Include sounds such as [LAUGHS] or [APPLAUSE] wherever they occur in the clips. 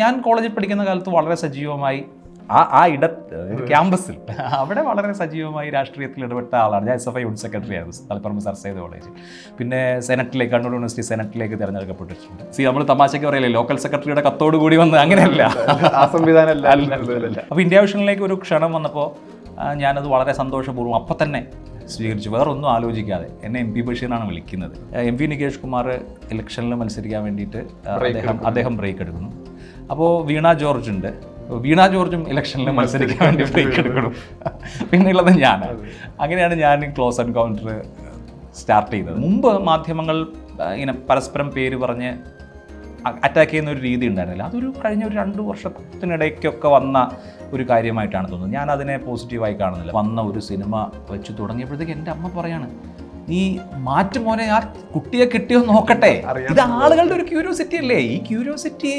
ഞാൻ കോളേജിൽ പഠിക്കുന്ന കാലത്ത് വളരെ സജീവമായി ആ ആ ഇട ക്യാമ്പസിൽ. അവിടെ വളരെ സജീവമായി രാഷ്ട്രീയത്തിൽ ഇടപെട്ട ആളാണ്. ഞാൻ S F I unit secretary ആയിരുന്നു. Taliparamba sir Syed college. പിന്നെ സെനറ്റിലേക്ക് കണ്ണൂർ യൂണിവേഴ്സിറ്റി സെനറ്റിലേക്ക് തിരഞ്ഞെടുക്കപ്പെട്ടിട്ടുണ്ട്. സി നമ്മൾ തമാശയ്ക്ക് പറയില്ലേ ലോക്കൽ സെക്രട്ടറിയുടെ കത്തോട് കൂടി വന്ന് അങ്ങനെയല്ല. അപ്പോൾ ഇന്ത്യ വിഷനിലേക്ക് ഒരു ക്ഷണം വന്നപ്പോൾ ഞാനത് വളരെ സന്തോഷപൂർവം അപ്പം തന്നെ സ്വീകരിച്ചു. വേറെ ഒന്നും ആലോചിക്കാതെ എന്നെ എം പി ബഷീറാണ് വിളിക്കുന്നത്. എം പി നികേഷ് കുമാർ ഇലക്ഷനിൽ മത്സരിക്കാൻ വേണ്ടിയിട്ട് അദ്ദേഹം അദ്ദേഹം ബ്രേക്ക് എടുക്കുന്നു. അപ്പോൾ വീണ ജോർജ് ഉണ്ട്. വീണ ജോർജും ഇലക്ഷനിൽ മത്സരിക്കാൻ വേണ്ടി [LAUGHS] ബ്രേക്ക് എടുക്കണം. പിന്നെയുള്ളത് ഞാൻ. അങ്ങനെയാണ് ഞാൻ ക്ലോസ് എൻകൗണ്ടർ സ്റ്റാർട്ട് ചെയ്തത്. മുമ്പ് മാധ്യമങ്ങൾ ഇങ്ങനെ പരസ്പരം പേര് പറഞ്ഞ് അറ്റാക്ക് ചെയ്യുന്ന ഒരു രീതി ഉണ്ടായിരുന്നില്ല. അതൊരു കഴിഞ്ഞ ഒരു രണ്ട് വർഷത്തിനിടയ്ക്കൊക്കെ വന്ന ഒരു കാര്യമായിട്ടാണ് തോന്നുന്നത്. ഞാൻ അതിനെ പോസിറ്റീവായി കാണുന്നില്ല. വന്ന ഒരു സിനിമ വെച്ച് തുടങ്ങിയപ്പോഴത്തേക്ക് എന്റെ അമ്മ പറയാണ് നീ മാറ്റു മോനെ ആ കുട്ടിയെ കിട്ടിയോ നോക്കട്ടെ. ഇത് ആളുകളുടെ ഒരു ക്യൂരിയോസിറ്റി അല്ലേ? ഈ ക്യൂരിയോസിറ്റി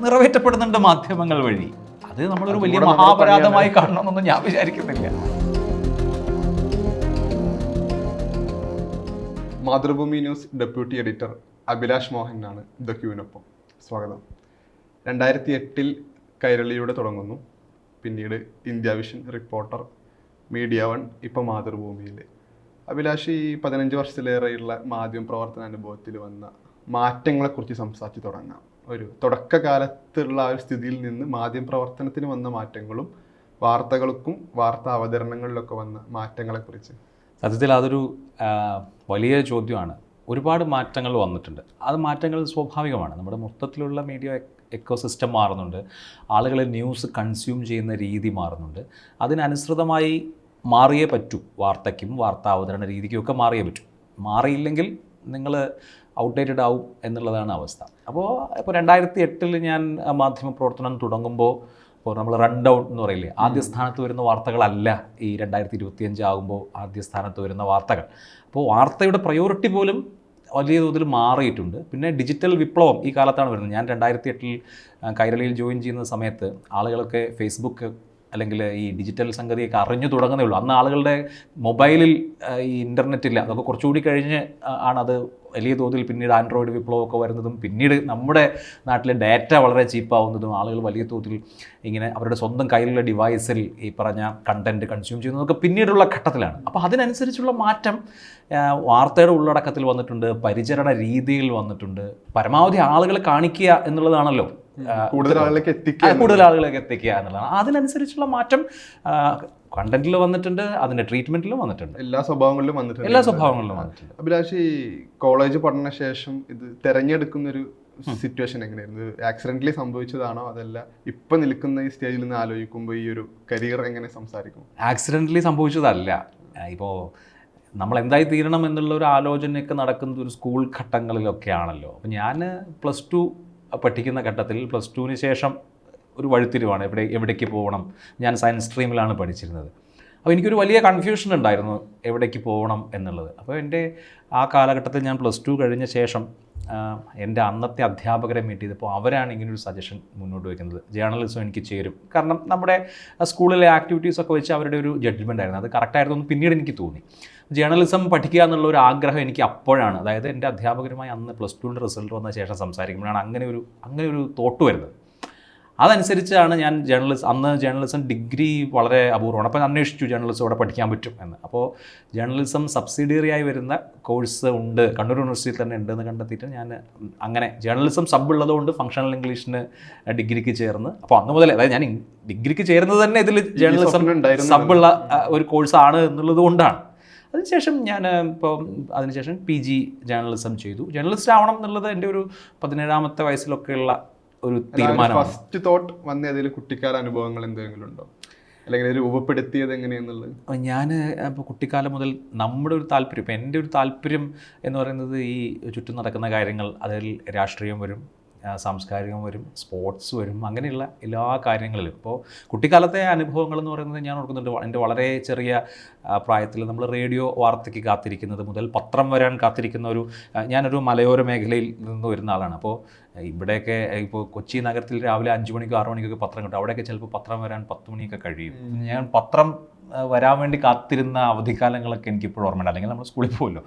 നിറവേറ്റപ്പെടുന്നുണ്ട് മാധ്യമങ്ങൾ വഴി. അത് നമ്മളൊരു വലിയ മഹാപരാധമായി കാണണമെന്നൊന്നും ഞാൻ വിചാരിക്കുന്നില്ല. Mathrubhumi news deputy editor Abhilash മോഹനാണ് the ക്യൂവിനൊപ്പം. സ്വാഗതം. രണ്ടായിരത്തി എട്ടിൽ കൈരളിയുടെ തുടങ്ങുന്നു. പിന്നീട് India vision reporter media one ഇപ്പം മാതൃഭൂമിയിൽ അഭിലാഷ് ഈ പതിനഞ്ച് വർഷത്തിലേറെയുള്ള മാധ്യമ പ്രവർത്തന അനുഭവത്തിൽ വന്ന മാറ്റങ്ങളെക്കുറിച്ച് സംസാരിച്ച് തുടങ്ങാം. ഒരു തുടക്കകാലത്തുള്ള ആ ഒരു സ്ഥിതിയിൽ നിന്ന് മാധ്യമ പ്രവർത്തനത്തിന് വന്ന മാറ്റങ്ങളും വാർത്തകൾക്കും വാർത്താ അവതരണങ്ങളിലൊക്കെ വന്ന മാറ്റങ്ങളെക്കുറിച്ച്. സത്യത്തിൽ അതൊരു വലിയ ചോദ്യമാണ്. ഒരുപാട് മാറ്റങ്ങൾ വന്നിട്ടുണ്ട്. അത് മാറ്റങ്ങൾ സ്വാഭാവികമാണ്. നമ്മുടെ മൊത്തത്തിലുള്ള മീഡിയ എക്കോസിസ്റ്റം മാറുന്നുണ്ട്. ആളുകൾ ന്യൂസ് കൺസ്യൂം ചെയ്യുന്ന രീതി മാറുന്നുണ്ട്. അതിനനുസൃതമായി മാറിയേ പറ്റൂ. വാർത്തയ്ക്കും വാർത്താ അവതരണ രീതിക്കും ഒക്കെ മാറിയേ പറ്റൂ. മാറിയില്ലെങ്കിൽ നിങ്ങൾ ഔട്ട്ഡേറ്റഡ് ആവും എന്നുള്ളതാണ് അവസ്ഥ. അപ്പോൾ ഇപ്പോൾ രണ്ടായിരത്തി എട്ടിൽ ഞാൻ മാധ്യമ പ്രവർത്തനം തുടങ്ങുമ്പോൾ ഇപ്പോൾ നമ്മൾ റൺ ഡൗൺ എന്ന് പറയില്ലേ ആദ്യ സ്ഥാനത്ത് വരുന്ന വാർത്തകളല്ല ഈ രണ്ടായിരത്തി ഇരുപത്തിയഞ്ച് ആകുമ്പോൾ ആദ്യ സ്ഥാനത്ത് വരുന്ന വാർത്തകൾ. അപ്പോൾ വാർത്തയുടെ പ്രയോറിറ്റി പോലും വലിയ തോതിൽ മാറിയിട്ടുണ്ട്. പിന്നെ ഡിജിറ്റൽ വിപ്ലവം ഈ കാലത്താണ് വരുന്നത്. ഞാൻ രണ്ടായിരത്തി എട്ടിൽ കൈരളിയിൽ ജോയിൻ ചെയ്യുന്ന സമയത്ത് ആളുകളൊക്കെ ഫേസ്ബുക്ക് അല്ലെങ്കിൽ ഈ ഡിജിറ്റൽ സംഗതിയൊക്കെ അറിഞ്ഞു തുടങ്ങുന്നേ ഉള്ളൂ. അന്ന് ആളുകളുടെ മൊബൈലിൽ ഈ ഇന്റർനെറ്റ് ഇല്ല അതൊക്കെ കുറച്ചുകൂടി കഴിഞ്ഞ് ആണത് വലിയ തോതിൽ പിന്നീട് ആൻഡ്രോയിഡ് വിപ്ലവമൊക്കെ വരുന്നതും പിന്നീട് നമ്മുടെ നാട്ടിലെ ഡാറ്റ വളരെ ചീപ്പാവുന്നതും ആളുകൾ വലിയ തോതിൽ ഇങ്ങനെ അവരുടെ സ്വന്തം കയ്യിലുള്ള ഡിവൈസിൽ ഈ പറഞ്ഞ കണ്ടന്റ് കൺസ്യൂം ചെയ്യുന്നതൊക്കെ പിന്നീടുള്ള ഘട്ടത്തിലാണ്. അപ്പോൾ അതിനനുസരിച്ചുള്ള മാറ്റം വാർത്തയുടെ ഉള്ളടക്കത്തിൽ വന്നിട്ടുണ്ട് പരിചരണ രീതിയിൽ വന്നിട്ടുണ്ട്. പരമാവധി ആളുകളെ കാണിക്കുക എന്നുള്ളതാണല്ലോ. കൂടുതൽ ആളുകളൊക്കെ ആ, എത്തിക്കുക കൂടുതൽ ആളുകളിലേക്ക് എത്തിക്കുക എന്നുള്ളതാണ്. അതിനനുസരിച്ചുള്ള മാറ്റം കണ്ടന്റിൽ വന്നിട്ടുണ്ട് അതിന്റെ ട്രീറ്റ്മെന്റിൽ വന്നിട്ടുണ്ട്. എല്ലാ സ്വഭാവങ്ങളിലും വന്നിട്ടുണ്ട്. എല്ലാ സ്വഭാവങ്ങളിലും വന്നിട്ടുണ്ട്. അഭിലാഷ് ഈ കോളേജ് പഠന ശേഷം ഇത് തെരഞ്ഞെടുക്കുന്ന ഒരു സിറ്റുവേഷൻ എങ്ങനെയായിരുന്നു? ആക്സിഡന്റലി സംഭവിച്ചതാണോ? അതല്ല ഇപ്പൊ നിൽക്കുന്ന ഈ സ്റ്റേജിൽ നിന്ന് ആലോചിക്കുമ്പോൾ ഈ ഒരു കരിയർ എങ്ങനെ സംസാരിക്കും? ആക്സിഡന്റലി സംഭവിച്ചതല്ല. ഇപ്പോൾ നമ്മൾ എന്തായി തീരണം എന്നുള്ള ഒരു ആലോചനയൊക്കെ നടക്കുന്നത് ഒരു സ്കൂൾ ഘട്ടങ്ങളിലൊക്കെ ആണല്ലോ അപ്പോൾ ഞാൻ പ്ലസ് ടു പഠിക്കുന്ന ഘട്ടത്തിൽ പ്ലസ് ടുവിന് ശേഷം ഒരു വഴിത്തിരിവാണ്. എവിടെ എവിടേക്ക് പോകണം ഞാൻ സയൻസ് സ്ട്രീമിലാണ് പഠിച്ചിരുന്നത്. അപ്പോൾ എനിക്കൊരു വലിയ കൺഫ്യൂഷൻ ഉണ്ടായിരുന്നു എവിടേക്ക് പോകണം എന്നുള്ളത്. അപ്പോൾ എന്റെ ആ കാലഘട്ടത്തിൽ ഞാൻ പ്ലസ് ടു കഴിഞ്ഞ ശേഷം എന്റെ അന്നത്തെ അധ്യാപകരെ മീറ്റ് ചെയ്തപ്പോൾ അവരാണ് ഇങ്ങനൊരു സജഷൻ മുന്നോട്ട് വയ്ക്കുന്നത് ജേർണലിസം എനിക്ക് ചേരും. കാരണം നമ്മുടെ സ്കൂളിലെ ആക്ടിവിറ്റീസ് ഒക്കെ വെച്ച് അവരുടെ ഒരു ജഡ്ജ്മെന്റ് ആയിരുന്നു. അത് കറക്റ്റായിരുന്നു പിന്നീട് എനിക്ക് തോന്നി. ജേർണലിസം പഠിക്കുക എന്നുള്ള ഒരു ആഗ്രഹം എനിക്ക് അപ്പോഴാണ്. അതായത് എന്റെ അധ്യാപകരുമായി അന്ന് പ്ലസ് ടുവിന്റെ റിസൾട്ട് വന്ന ശേഷം സംസാരിക്കുമ്പോഴാണ് അങ്ങനെ ഒരു അങ്ങനെ ഒരു തോട്ട് വരുന്നത്. അതനുസരിച്ചാണ് ഞാൻ ജേർണലിസ്റ്റ് അന്ന് ജേർണലിസം ഡിഗ്രി വളരെ അപൂർവമാണ്. അപ്പോൾ അന്വേഷിച്ചു ജേർണലിസം ഇവിടെ പഠിക്കാൻ പറ്റും എന്ന്. അപ്പോൾ ജേർണലിസം സബ്സിഡിയറി ആയി വരുന്ന കോഴ്സ് ഉണ്ട്. കണ്ണൂർ യൂണിവേഴ്സിറ്റിയിൽ തന്നെ ഉണ്ടെന്ന് കണ്ടെത്തിയിട്ട് ഞാൻ അങ്ങനെ ജേർണലിസം സബ് ഉള്ളതുകൊണ്ട് ഫങ്ഷണൽ ഇംഗ്ലീഷിന് ഡിഗ്രിക്ക് ചേർന്ന്. അപ്പോൾ അന്ന് മുതലേ അതായത് ഞാൻ ഡിഗ്രിക്ക് ചേർന്നത് തന്നെ ഇതിൽ ജേർണലിസം സബ് ഉള്ള ഒരു കോഴ്സാണ് എന്നുള്ളത് കൊണ്ടാണ്. അതിനുശേഷം ഞാൻ ഇപ്പോൾ അതിനുശേഷം പി ജി ജേർണലിസം ചെയ്തു. ജേർണലിസ്റ്റ് ആവണം എന്നുള്ളത് എന്റെ ഒരു പതിനേഴാമത്തെ വയസ്സിലൊക്കെയുള്ള ഒരു തീരുമാനം ഫസ്റ്റ് തോട്ട് വന്ന ഏതെങ്കിലും കുട്ടിക്കാല അനുഭവങ്ങൾ എന്തെങ്കിലും ഉണ്ടോ? അല്ലെങ്കിൽ രൂപപ്പെടുത്തിയത് എങ്ങനെയെന്നുള്ളത്? അപ്പോൾ ഞാൻ ഇപ്പോൾ കുട്ടിക്കാലം മുതൽ നമ്മുടെ ഒരു താല്പര്യം ഇപ്പോൾ എന്റെ ഒരു താല്പര്യം എന്ന് പറയുന്നത് ഈ ചുറ്റും നടക്കുന്ന കാര്യങ്ങൾ അതിൽ രാഷ്ട്രീയം വരും സാംസ്കാരികം വരും സ്പോർട്സ് വരും അങ്ങനെയുള്ള എല്ലാ കാര്യങ്ങളിലും. ഇപ്പോൾ കുട്ടിക്കാലത്തെ അനുഭവങ്ങൾ എന്ന് പറയുന്നത് ഞാൻ ഓർക്കുന്നുണ്ട്. എന്റെ വളരെ ചെറിയ പ്രായത്തിൽ നമ്മൾ റേഡിയോ വാർത്തയ്ക്ക് കാത്തിരിക്കുന്നത് മുതൽ പത്രം വരാൻ കാത്തിരിക്കുന്ന ഒരു ഞാനൊരു മലയോര മേഖലയിൽ നിന്ന് വരുന്ന ആളാണ്. അപ്പോൾ ഇവിടെയൊക്കെ ഇപ്പോൾ കൊച്ചി നഗരത്തിൽ രാവിലെ അഞ്ച് മണിക്കോ ആറു മണിക്കൊക്കെ പത്രം കിട്ടും. അവിടെയൊക്കെ ചിലപ്പോൾ പത്രം വരാൻ പത്ത് മണിയൊക്കെ കഴിയും. ഞാൻ പത്രം വരാൻ വേണ്ടി കാത്തിരുന്ന അവധിക്കാലങ്ങളൊക്കെ എനിക്കിപ്പോഴും ഓർമ്മയുണ്ട്. അല്ലെങ്കിൽ നമ്മൾ സ്കൂളിൽ പോകുമല്ലോ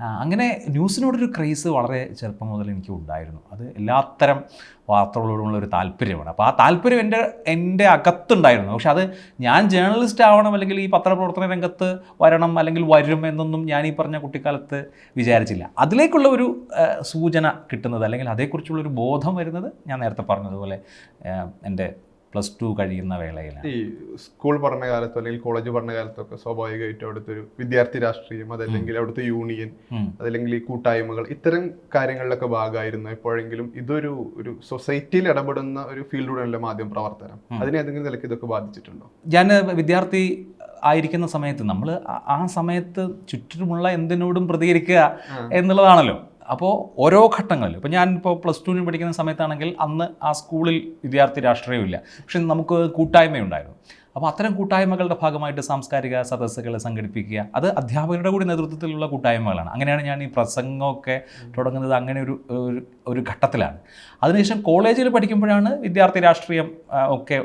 അങ്ങനെ ന്യൂസിനോടൊരു ക്രേസ് വളരെ ചെറുപ്പം മുതൽ എനിക്ക് ഉണ്ടായിരുന്നു. അത് എല്ലാത്തരം വാർത്തകളോടുമുള്ള ഒരു താല്പര്യമാണ്. അപ്പോൾ ആ താല്പര്യം എന്റെ എന്റെ അകത്തുണ്ടായിരുന്നു. പക്ഷെ അത് ഞാൻ ജേർണലിസ്റ്റ് ആവണം അല്ലെങ്കിൽ ഈ പത്രപ്രവർത്തന രംഗത്ത് വരണം അല്ലെങ്കിൽ വരും എന്നൊന്നും ഞാൻ ഈ പറഞ്ഞ കുട്ടിക്കാലത്ത് വിചാരിച്ചില്ല. അതിലേക്കുള്ള ഒരു സൂചന കിട്ടുന്നത് അല്ലെങ്കിൽ അതേക്കുറിച്ചുള്ള ഒരു ബോധം വരുന്നത് ഞാൻ നേരത്തെ പറഞ്ഞതുപോലെ എന്റെ പ്ലസ് ടു കഴിയുന്ന വേളയിലാണ്. ഈ സ്കൂൾ പഠനകാലത്തോ അല്ലെങ്കിൽ കോളേജ് പഠനകാലത്തൊക്കെ സ്വാഭാവികമായിട്ടും അവിടുത്തെ ഒരു വിദ്യാർത്ഥി രാഷ്ട്രീയം അതല്ലെങ്കിൽ അവിടുത്തെ യൂണിയൻ. അതല്ലെങ്കിൽ ഈ കൂട്ടായ്മകൾ ഇത്തരം കാര്യങ്ങളിലൊക്കെ ഭാഗമായിരുന്നു. എപ്പോഴെങ്കിലും ഇതൊരു ഒരു സൊസൈറ്റിയിൽ ഇടപെടുന്ന ഒരു ഫീൽഡിലൂടെയല്ല മാധ്യമ പ്രവർത്തനം. അതിനെ ഏതെങ്കിലും നിലയ്ക്ക് ഇതൊക്കെ ബാധിച്ചിട്ടുണ്ടോ? ഞാൻ വിദ്യാർത്ഥി ആയിരിക്കുന്ന സമയത്ത് നമ്മൾ ആ സമയത്ത് ചുറ്റുമുള്ള എന്തിനോടും പ്രതികരിക്കുക എന്നുള്ളതാണല്ലോ. അപ്പോൾ ഓരോ ഘട്ടങ്ങളിൽ ഇപ്പോൾ ഞാനിപ്പോൾ പ്ലസ് ടുവിന് പഠിക്കുന്ന സമയത്താണെങ്കിൽ അന്ന് ആ സ്കൂളിൽ വിദ്യാർത്ഥി രാഷ്ട്രീയമില്ല പക്ഷെ നമുക്ക് കൂട്ടായ്മയുണ്ടായിരുന്നു. അപ്പോൾ അത്തരം കൂട്ടായ്മകളുടെ ഭാഗമായിട്ട് സാംസ്കാരിക സദസ്സുകൾ സംഘടിപ്പിക്കുക അത് അധ്യാപകരുടെ കൂടി നേതൃത്വത്തിലുള്ള കൂട്ടായ്മകളാണ്. അങ്ങനെയാണ് ഞാൻ ഈ പ്രസംഗമൊക്കെ തുടങ്ങുന്നത്. അങ്ങനെ ഒരു ഒരു ഘട്ടത്തിലാണ്. അതിനുശേഷം കോളേജിൽ പഠിക്കുമ്പോഴാണ് വിദ്യാർത്ഥി രാഷ്ട്രീയം ഒക്കെ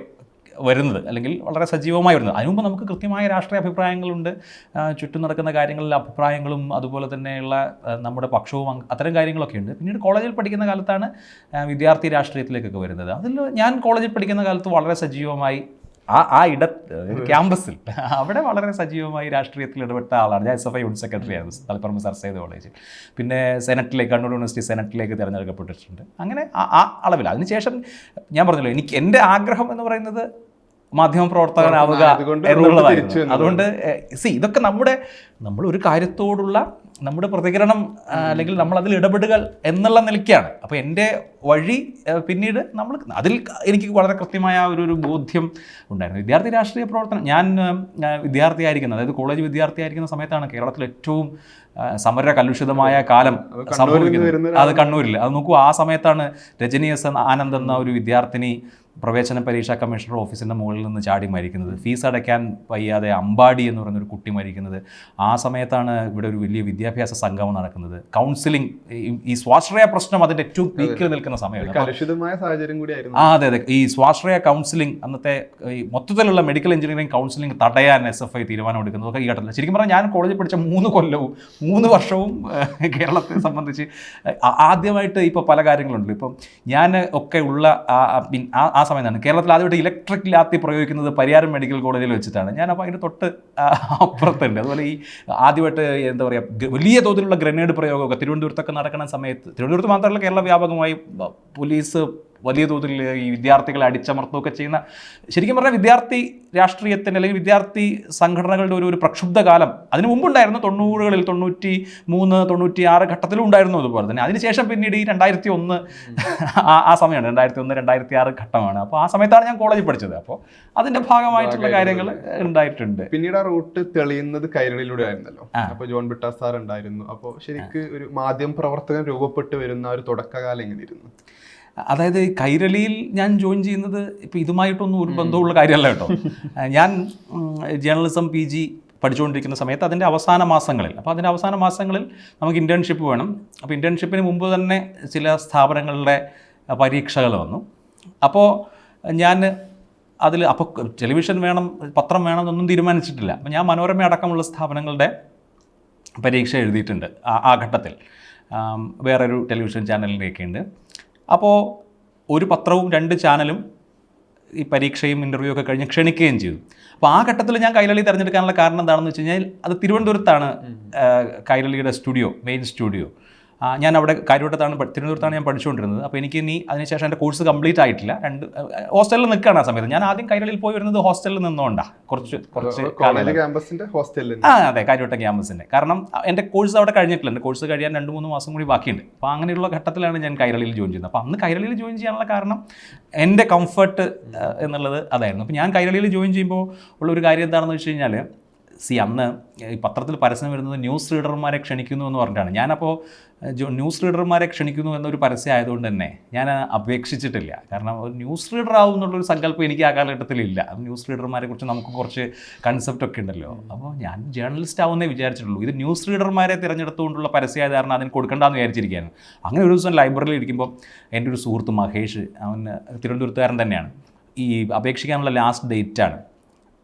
വരുന്നത് അല്ലെങ്കിൽ വളരെ സജീവമായി വരുന്നത്. അതിനു മുമ്പ് നമുക്ക് കൃത്യമായ രാഷ്ട്രീയ അഭിപ്രായങ്ങളുണ്ട്. ചുറ്റും നടക്കുന്ന കാര്യങ്ങളിൽ അഭിപ്രായങ്ങളും അതുപോലെ തന്നെയുള്ള നമ്മുടെ പക്ഷവും അത്തരം കാര്യങ്ങളൊക്കെ ഉണ്ട്. പിന്നീട് കോളേജിൽ പഠിക്കുന്ന കാലത്താണ് വിദ്യാർത്ഥി രാഷ്ട്രീയത്തിലേക്കൊക്കെ വരുന്നത്. അതിൽ ഞാൻ കോളേജിൽ പഠിക്കുന്ന കാലത്ത് വളരെ സജീവമായി ആ ആ ഇട ക്യാമ്പസിൽ അവിടെ വളരെ സജീവമായി രാഷ്ട്രീയത്തിൽ ഇടപെട്ട ആളാണ്. ഞാൻ S F I unit secretary ആയിരുന്നു തലപ്പറമ്പ് സർ സെയ്ത് കോളേജിൽ. പിന്നെ സെനറ്റിലേക്ക് കണ്ണൂർ യൂണിവേഴ്സിറ്റി സെനറ്റിലേക്ക് തിരഞ്ഞെടുക്കപ്പെട്ടിട്ടുണ്ട്. അങ്ങനെ ആ- ആ അളവിൽ. അതിനുശേഷം ഞാൻ പറഞ്ഞല്ലോ എനിക്ക് എന്റെ ആഗ്രഹം എന്ന് പറയുന്നത് മാധ്യമപ്രവർത്തകനാവുക എന്നുള്ളതായിരുന്നു. അതുകൊണ്ട് സി ഇതൊക്കെ നമ്മുടെ നമ്മൾ ഒരു കാര്യത്തോടുള്ള നമ്മുടെ പ്രതികരണം അല്ലെങ്കിൽ നമ്മൾ അതിൽ ഇടപെടുകൾ എന്നുള്ള നിലയ്ക്കാണ്. അപ്പോൾ എന്റെ വഴി പിന്നീട് നമ്മൾ അതിൽ എനിക്ക് വളരെ കൃത്യമായ ഒരു ഒരു ബോധ്യം ഉണ്ടായിരുന്നു. വിദ്യാർത്ഥി രാഷ്ട്രീയ പ്രവർത്തനം ഞാൻ വിദ്യാർത്ഥിയായിരിക്കുന്ന അതായത് കോളേജ് വിദ്യാർത്ഥിയായിരിക്കുന്ന സമയത്താണ് കേരളത്തിൽ ഏറ്റവും സമര കലുഷിതമായ കാലം സംഭവിക്കുന്നത്. അത് കണ്ണൂരിൽ അത് നോക്കൂ ആ സമയത്താണ് രജനി എസ് എൻ ആനന്ദ് എന്ന ഒരു വിദ്യാർത്ഥിനി പ്രവേശന പരീക്ഷാ കമ്മീഷണർ ഓഫീസിന്റെ മുകളിൽ നിന്ന് ചാടി മരിക്കുന്നത്. ഫീസ് അടയ്ക്കാൻ വയ്യാതെ അമ്പാടി എന്ന് പറയുന്ന ഒരു കുട്ടി മരിക്കുന്നത്. ആ സമയത്താണ് ഇവിടെ ഒരു വലിയ വിദ്യാഭ്യാസ സംഗമം നടക്കുന്നത്. കൗൺസിലിംഗ് ഈ സ്വാശ്രയ പ്രശ്നം അതിന്റെ ഏറ്റവും പീക്കിൽ നിൽക്കുന്ന സമയമാണ്. കലുഷിതമായ സാഹചര്യം കൂടിയായിരുന്നു ആ അതെ അതെ. ഈ സ്വാശ്രയ കൗൺസിലിംഗ് അന്നത്തെ ഈ മൊത്തത്തിലുള്ള മെഡിക്കൽ എഞ്ചിനീയറിംഗ് കൗൺസിലിംഗ് തടയാൻ എസ് എഫ് ഐ തീരുമാനമെടുക്കുന്നതൊക്കെ ഈ ഘട്ടത്തിൽ ശരിക്കും പറഞ്ഞാൽ ഞാൻ കോളേജിൽ പഠിച്ച മൂന്ന് കൊല്ലവും മൂന്ന് വർഷവും കേരളത്തെ സംബന്ധിച്ച് ആദ്യമായിട്ട് ഇപ്പോൾ പല കാര്യങ്ങളുണ്ട്. ഇപ്പം ഞാൻ ഒക്കെ ഉള്ള ആ സമയത്താണ്. കേരളത്തിൽ ആദ്യമായിട്ട് ഇലക്ട്രിക് ലാത്തി പ്രയോഗിക്കുന്നത് പരിയാരം മെഡിക്കൽ കോളേജിൽ വെച്ചിട്ടാണ്. ഞാൻ അപ്പോൾ അതിന്റെ തൊട്ട് അപ്പുറത്തുണ്ട്. അതുപോലെ ഈ ആദ്യമായിട്ട് എന്താ പറയുക വലിയ തോതിലുള്ള ഗ്രനേഡ് പ്രയോഗമൊക്കെ തിരുവനന്തപുരത്തൊക്കെ നടക്കുന്ന സമയത്ത് തിരുവനന്തപുരത്ത് മാത്രമല്ല കേരള വ്യാപകമായി പോലീസ് വലിയ തോതിൽ ഈ വിദ്യാർത്ഥികളെ അടിച്ചമർത്തുകയൊക്കെ ചെയ്യുന്ന ശരിക്കും പറഞ്ഞാൽ വിദ്യാർത്ഥി രാഷ്ട്രീയത്തിന്റെ അല്ലെങ്കിൽ വിദ്യാർത്ഥി സംഘടനകളുടെ ഒരു ഒരു പ്രക്ഷുബ്ധ കാലം. അതിന് മുമ്പുണ്ടായിരുന്നു തൊണ്ണൂറുകളിൽ തൊണ്ണൂറ്റി മൂന്ന് തൊണ്ണൂറ്റി ആറ് ഘട്ടത്തിലും ഉണ്ടായിരുന്നു അതുപോലെ തന്നെ. അതിനുശേഷം പിന്നീട് ഈ രണ്ടായിരത്തി ഒന്ന് ആ സമയമാണ്. രണ്ടായിരത്തി ഒന്ന് രണ്ടായിരത്തി ആറ് ഘട്ടമാണ്. അപ്പോൾ ആ സമയത്താണ് ഞാൻ കോളേജിൽ പഠിച്ചത്. അപ്പോൾ അതിന്റെ ഭാഗമായിട്ടുള്ള കാര്യങ്ങൾ ഉണ്ടായിട്ടുണ്ട്. പിന്നീട് ആ റൂട്ട് തെളിയുന്നത് കൈരളിലൂടെ ആയിരുന്നല്ലോ. അപ്പോൾ ജോൺ ബിട്ടാ സാർ ഉണ്ടായിരുന്നു അപ്പോൾ ശരിക്ക് ഒരു മാധ്യമ പ്രവർത്തകൻ രൂപപ്പെട്ട് വരുന്ന ഒരു തുടക്കകാലം എങ്ങനെയിരുന്നു? അതായത് ഈ കൈരളിയിൽ ഞാൻ ജോയിൻ ചെയ്യുന്നത് ഇപ്പോൾ ഇതുമായിട്ടൊന്നും ഒരു ബന്ധമുള്ള കാര്യമല്ല കേട്ടോ. ഞാൻ ജേർണലിസം പി ജി പഠിച്ചുകൊണ്ടിരിക്കുന്ന സമയത്ത് അതിന്റെ അവസാന മാസങ്ങളിൽ അപ്പോൾ അതിന്റെ അവസാന മാസങ്ങളിൽ നമുക്ക് ഇന്റേൺഷിപ്പ് വേണം. അപ്പോൾ ഇന്റേൺഷിപ്പിന് മുമ്പ് തന്നെ ചില സ്ഥാപനങ്ങളുടെ പരീക്ഷകൾ വന്നു. അപ്പോൾ ഞാൻ അതിൽ അപ്പോൾ ടെലിവിഷൻ വേണം പത്രം വേണം എന്നൊന്നും തീരുമാനിച്ചിട്ടില്ല. അപ്പോൾ ഞാൻ മനോരമ അടക്കമുള്ള സ്ഥാപനങ്ങളുടെ പരീക്ഷ എഴുതിയിട്ടുണ്ട് ആ ആ ഘട്ടത്തിൽ. വേറൊരു ടെലിവിഷൻ ചാനലിന്റെയൊക്കെ ഉണ്ട് അപ്പോൾ ഒരു പത്രവും രണ്ട് ചാനലും ഈ പരീക്ഷയും ഇന്റർവ്യൂ ഒക്കെ കഴിഞ്ഞ് ക്ഷണിക്കുകയും ചെയ്തു. അപ്പോൾ ആ ഘട്ടത്തിൽ ഞാൻ കൈരളി തിരഞ്ഞെടുക്കാനുള്ള കാരണം എന്താണെന്ന് വെച്ച് കഴിഞ്ഞാൽ അത് തിരുവനന്തപുരത്താണ് കൈരളിയുടെ സ്റ്റുഡിയോ മെയിൻ സ്റ്റുഡിയോ ഞാൻ അവിടെ കാര്യവട്ടത്താണ് തിരുവനന്തപുരത്താണ് ഞാൻ പഠിച്ചുകൊണ്ടിരുന്നത്. അപ്പോൾ എനിക്ക് ഇനി അതിനുശേഷം എന്റെ കോഴ്സ് കംപ്ലീറ്റ് ആയിട്ടില്ല. രണ്ട് ഹോസ്റ്റലിൽ നിൽക്കുകയാണ് ആ സമയത്ത്. ഞാൻ ആദ്യം കൈരളിൽ പോയി വരുന്നത് ഹോസ്റ്റലിൽ നിന്നുകൊണ്ടാണ് കുറച്ച് കുറച്ച് ക്യാമ്പസിന്റെ ഹോസ്റ്റലിൽ ആ അതെ കാര്യവട്ടം ക്യാമ്പസിന്റെ കാരണം എന്റെ കോഴ്സ് അവിടെ കഴിഞ്ഞിട്ടില്ല. എന്റെ കോഴ്സ് കഴിയാൻ രണ്ട് മൂന്ന് മാസം കൂടി ബാക്കിയുണ്ട്. അപ്പോൾ അങ്ങനെയുള്ള ഘട്ടത്തിലാണ് ഞാൻ കൈരളിയിൽ ജോയിൻ ചെയ്യുന്നത്. അപ്പോൾ അന്ന് കൈരളിയിൽ ജോയിൻ ചെയ്യാനുള്ള കാരണം എന്റെ കംഫർട്ട് എന്നുള്ളത് അതായിരുന്നു. അപ്പോൾ ഞാൻ കൈരളിയിൽ ജോയിൻ ചെയ്യുമ്പോൾ ഉള്ള ഒരു കാര്യം എന്താണെന്ന് വെച്ച് കഴിഞ്ഞാൽ സി അന്ന് ഈ പത്രത്തിൽ പരസ്യം വരുന്നത് ന്യൂസ് റീഡർമാരെ ക്ഷണിക്കുന്നു എന്ന് പറഞ്ഞിട്ടാണ്. ഞാനപ്പോൾ ന്യൂസ് റീഡർമാരെ ക്ഷണിക്കുന്നു എന്നൊരു പരസ്യം ആയതുകൊണ്ട് തന്നെ ഞാൻ അപേക്ഷിച്ചിട്ടില്ല. കാരണം ഒരു ന്യൂസ് റീഡർ ആവും എന്നുള്ളൊരു സങ്കല്പം എനിക്ക് ആ കാലഘട്ടത്തിലില്ല ന്യൂസ് റീഡർമാരെ കുറിച്ച് നമുക്ക് കുറച്ച് കൺസെപ്റ്റ് ഒക്കെ ഉണ്ടല്ലോ. അപ്പോൾ ഞാൻ ജേർണലിസ്റ്റ് ആവുന്നേ വിചാരിച്ചിട്ടുള്ളൂ. ഇത് ന്യൂസ് റീഡർമാരെ തിരഞ്ഞെടുത്തുകൊണ്ടുള്ള പരസ്യമായത് കാരണം അതിന് കൊടുക്കണ്ടെന്ന് വിചാരിച്ചിരിക്കുകയാണ്. അങ്ങനെ ഒരു ദിവസം ലൈബ്രറിയിൽ ഇരിക്കുമ്പോൾ എന്റെ ഒരു സുഹൃത്ത് മഹേഷ് അവൻ തിരുവനന്തപുരത്തുകാരൻ തന്നെയാണ്. ഈ അപേക്ഷിക്കാനുള്ള ലാസ്റ്റ് ഡേറ്റാണ്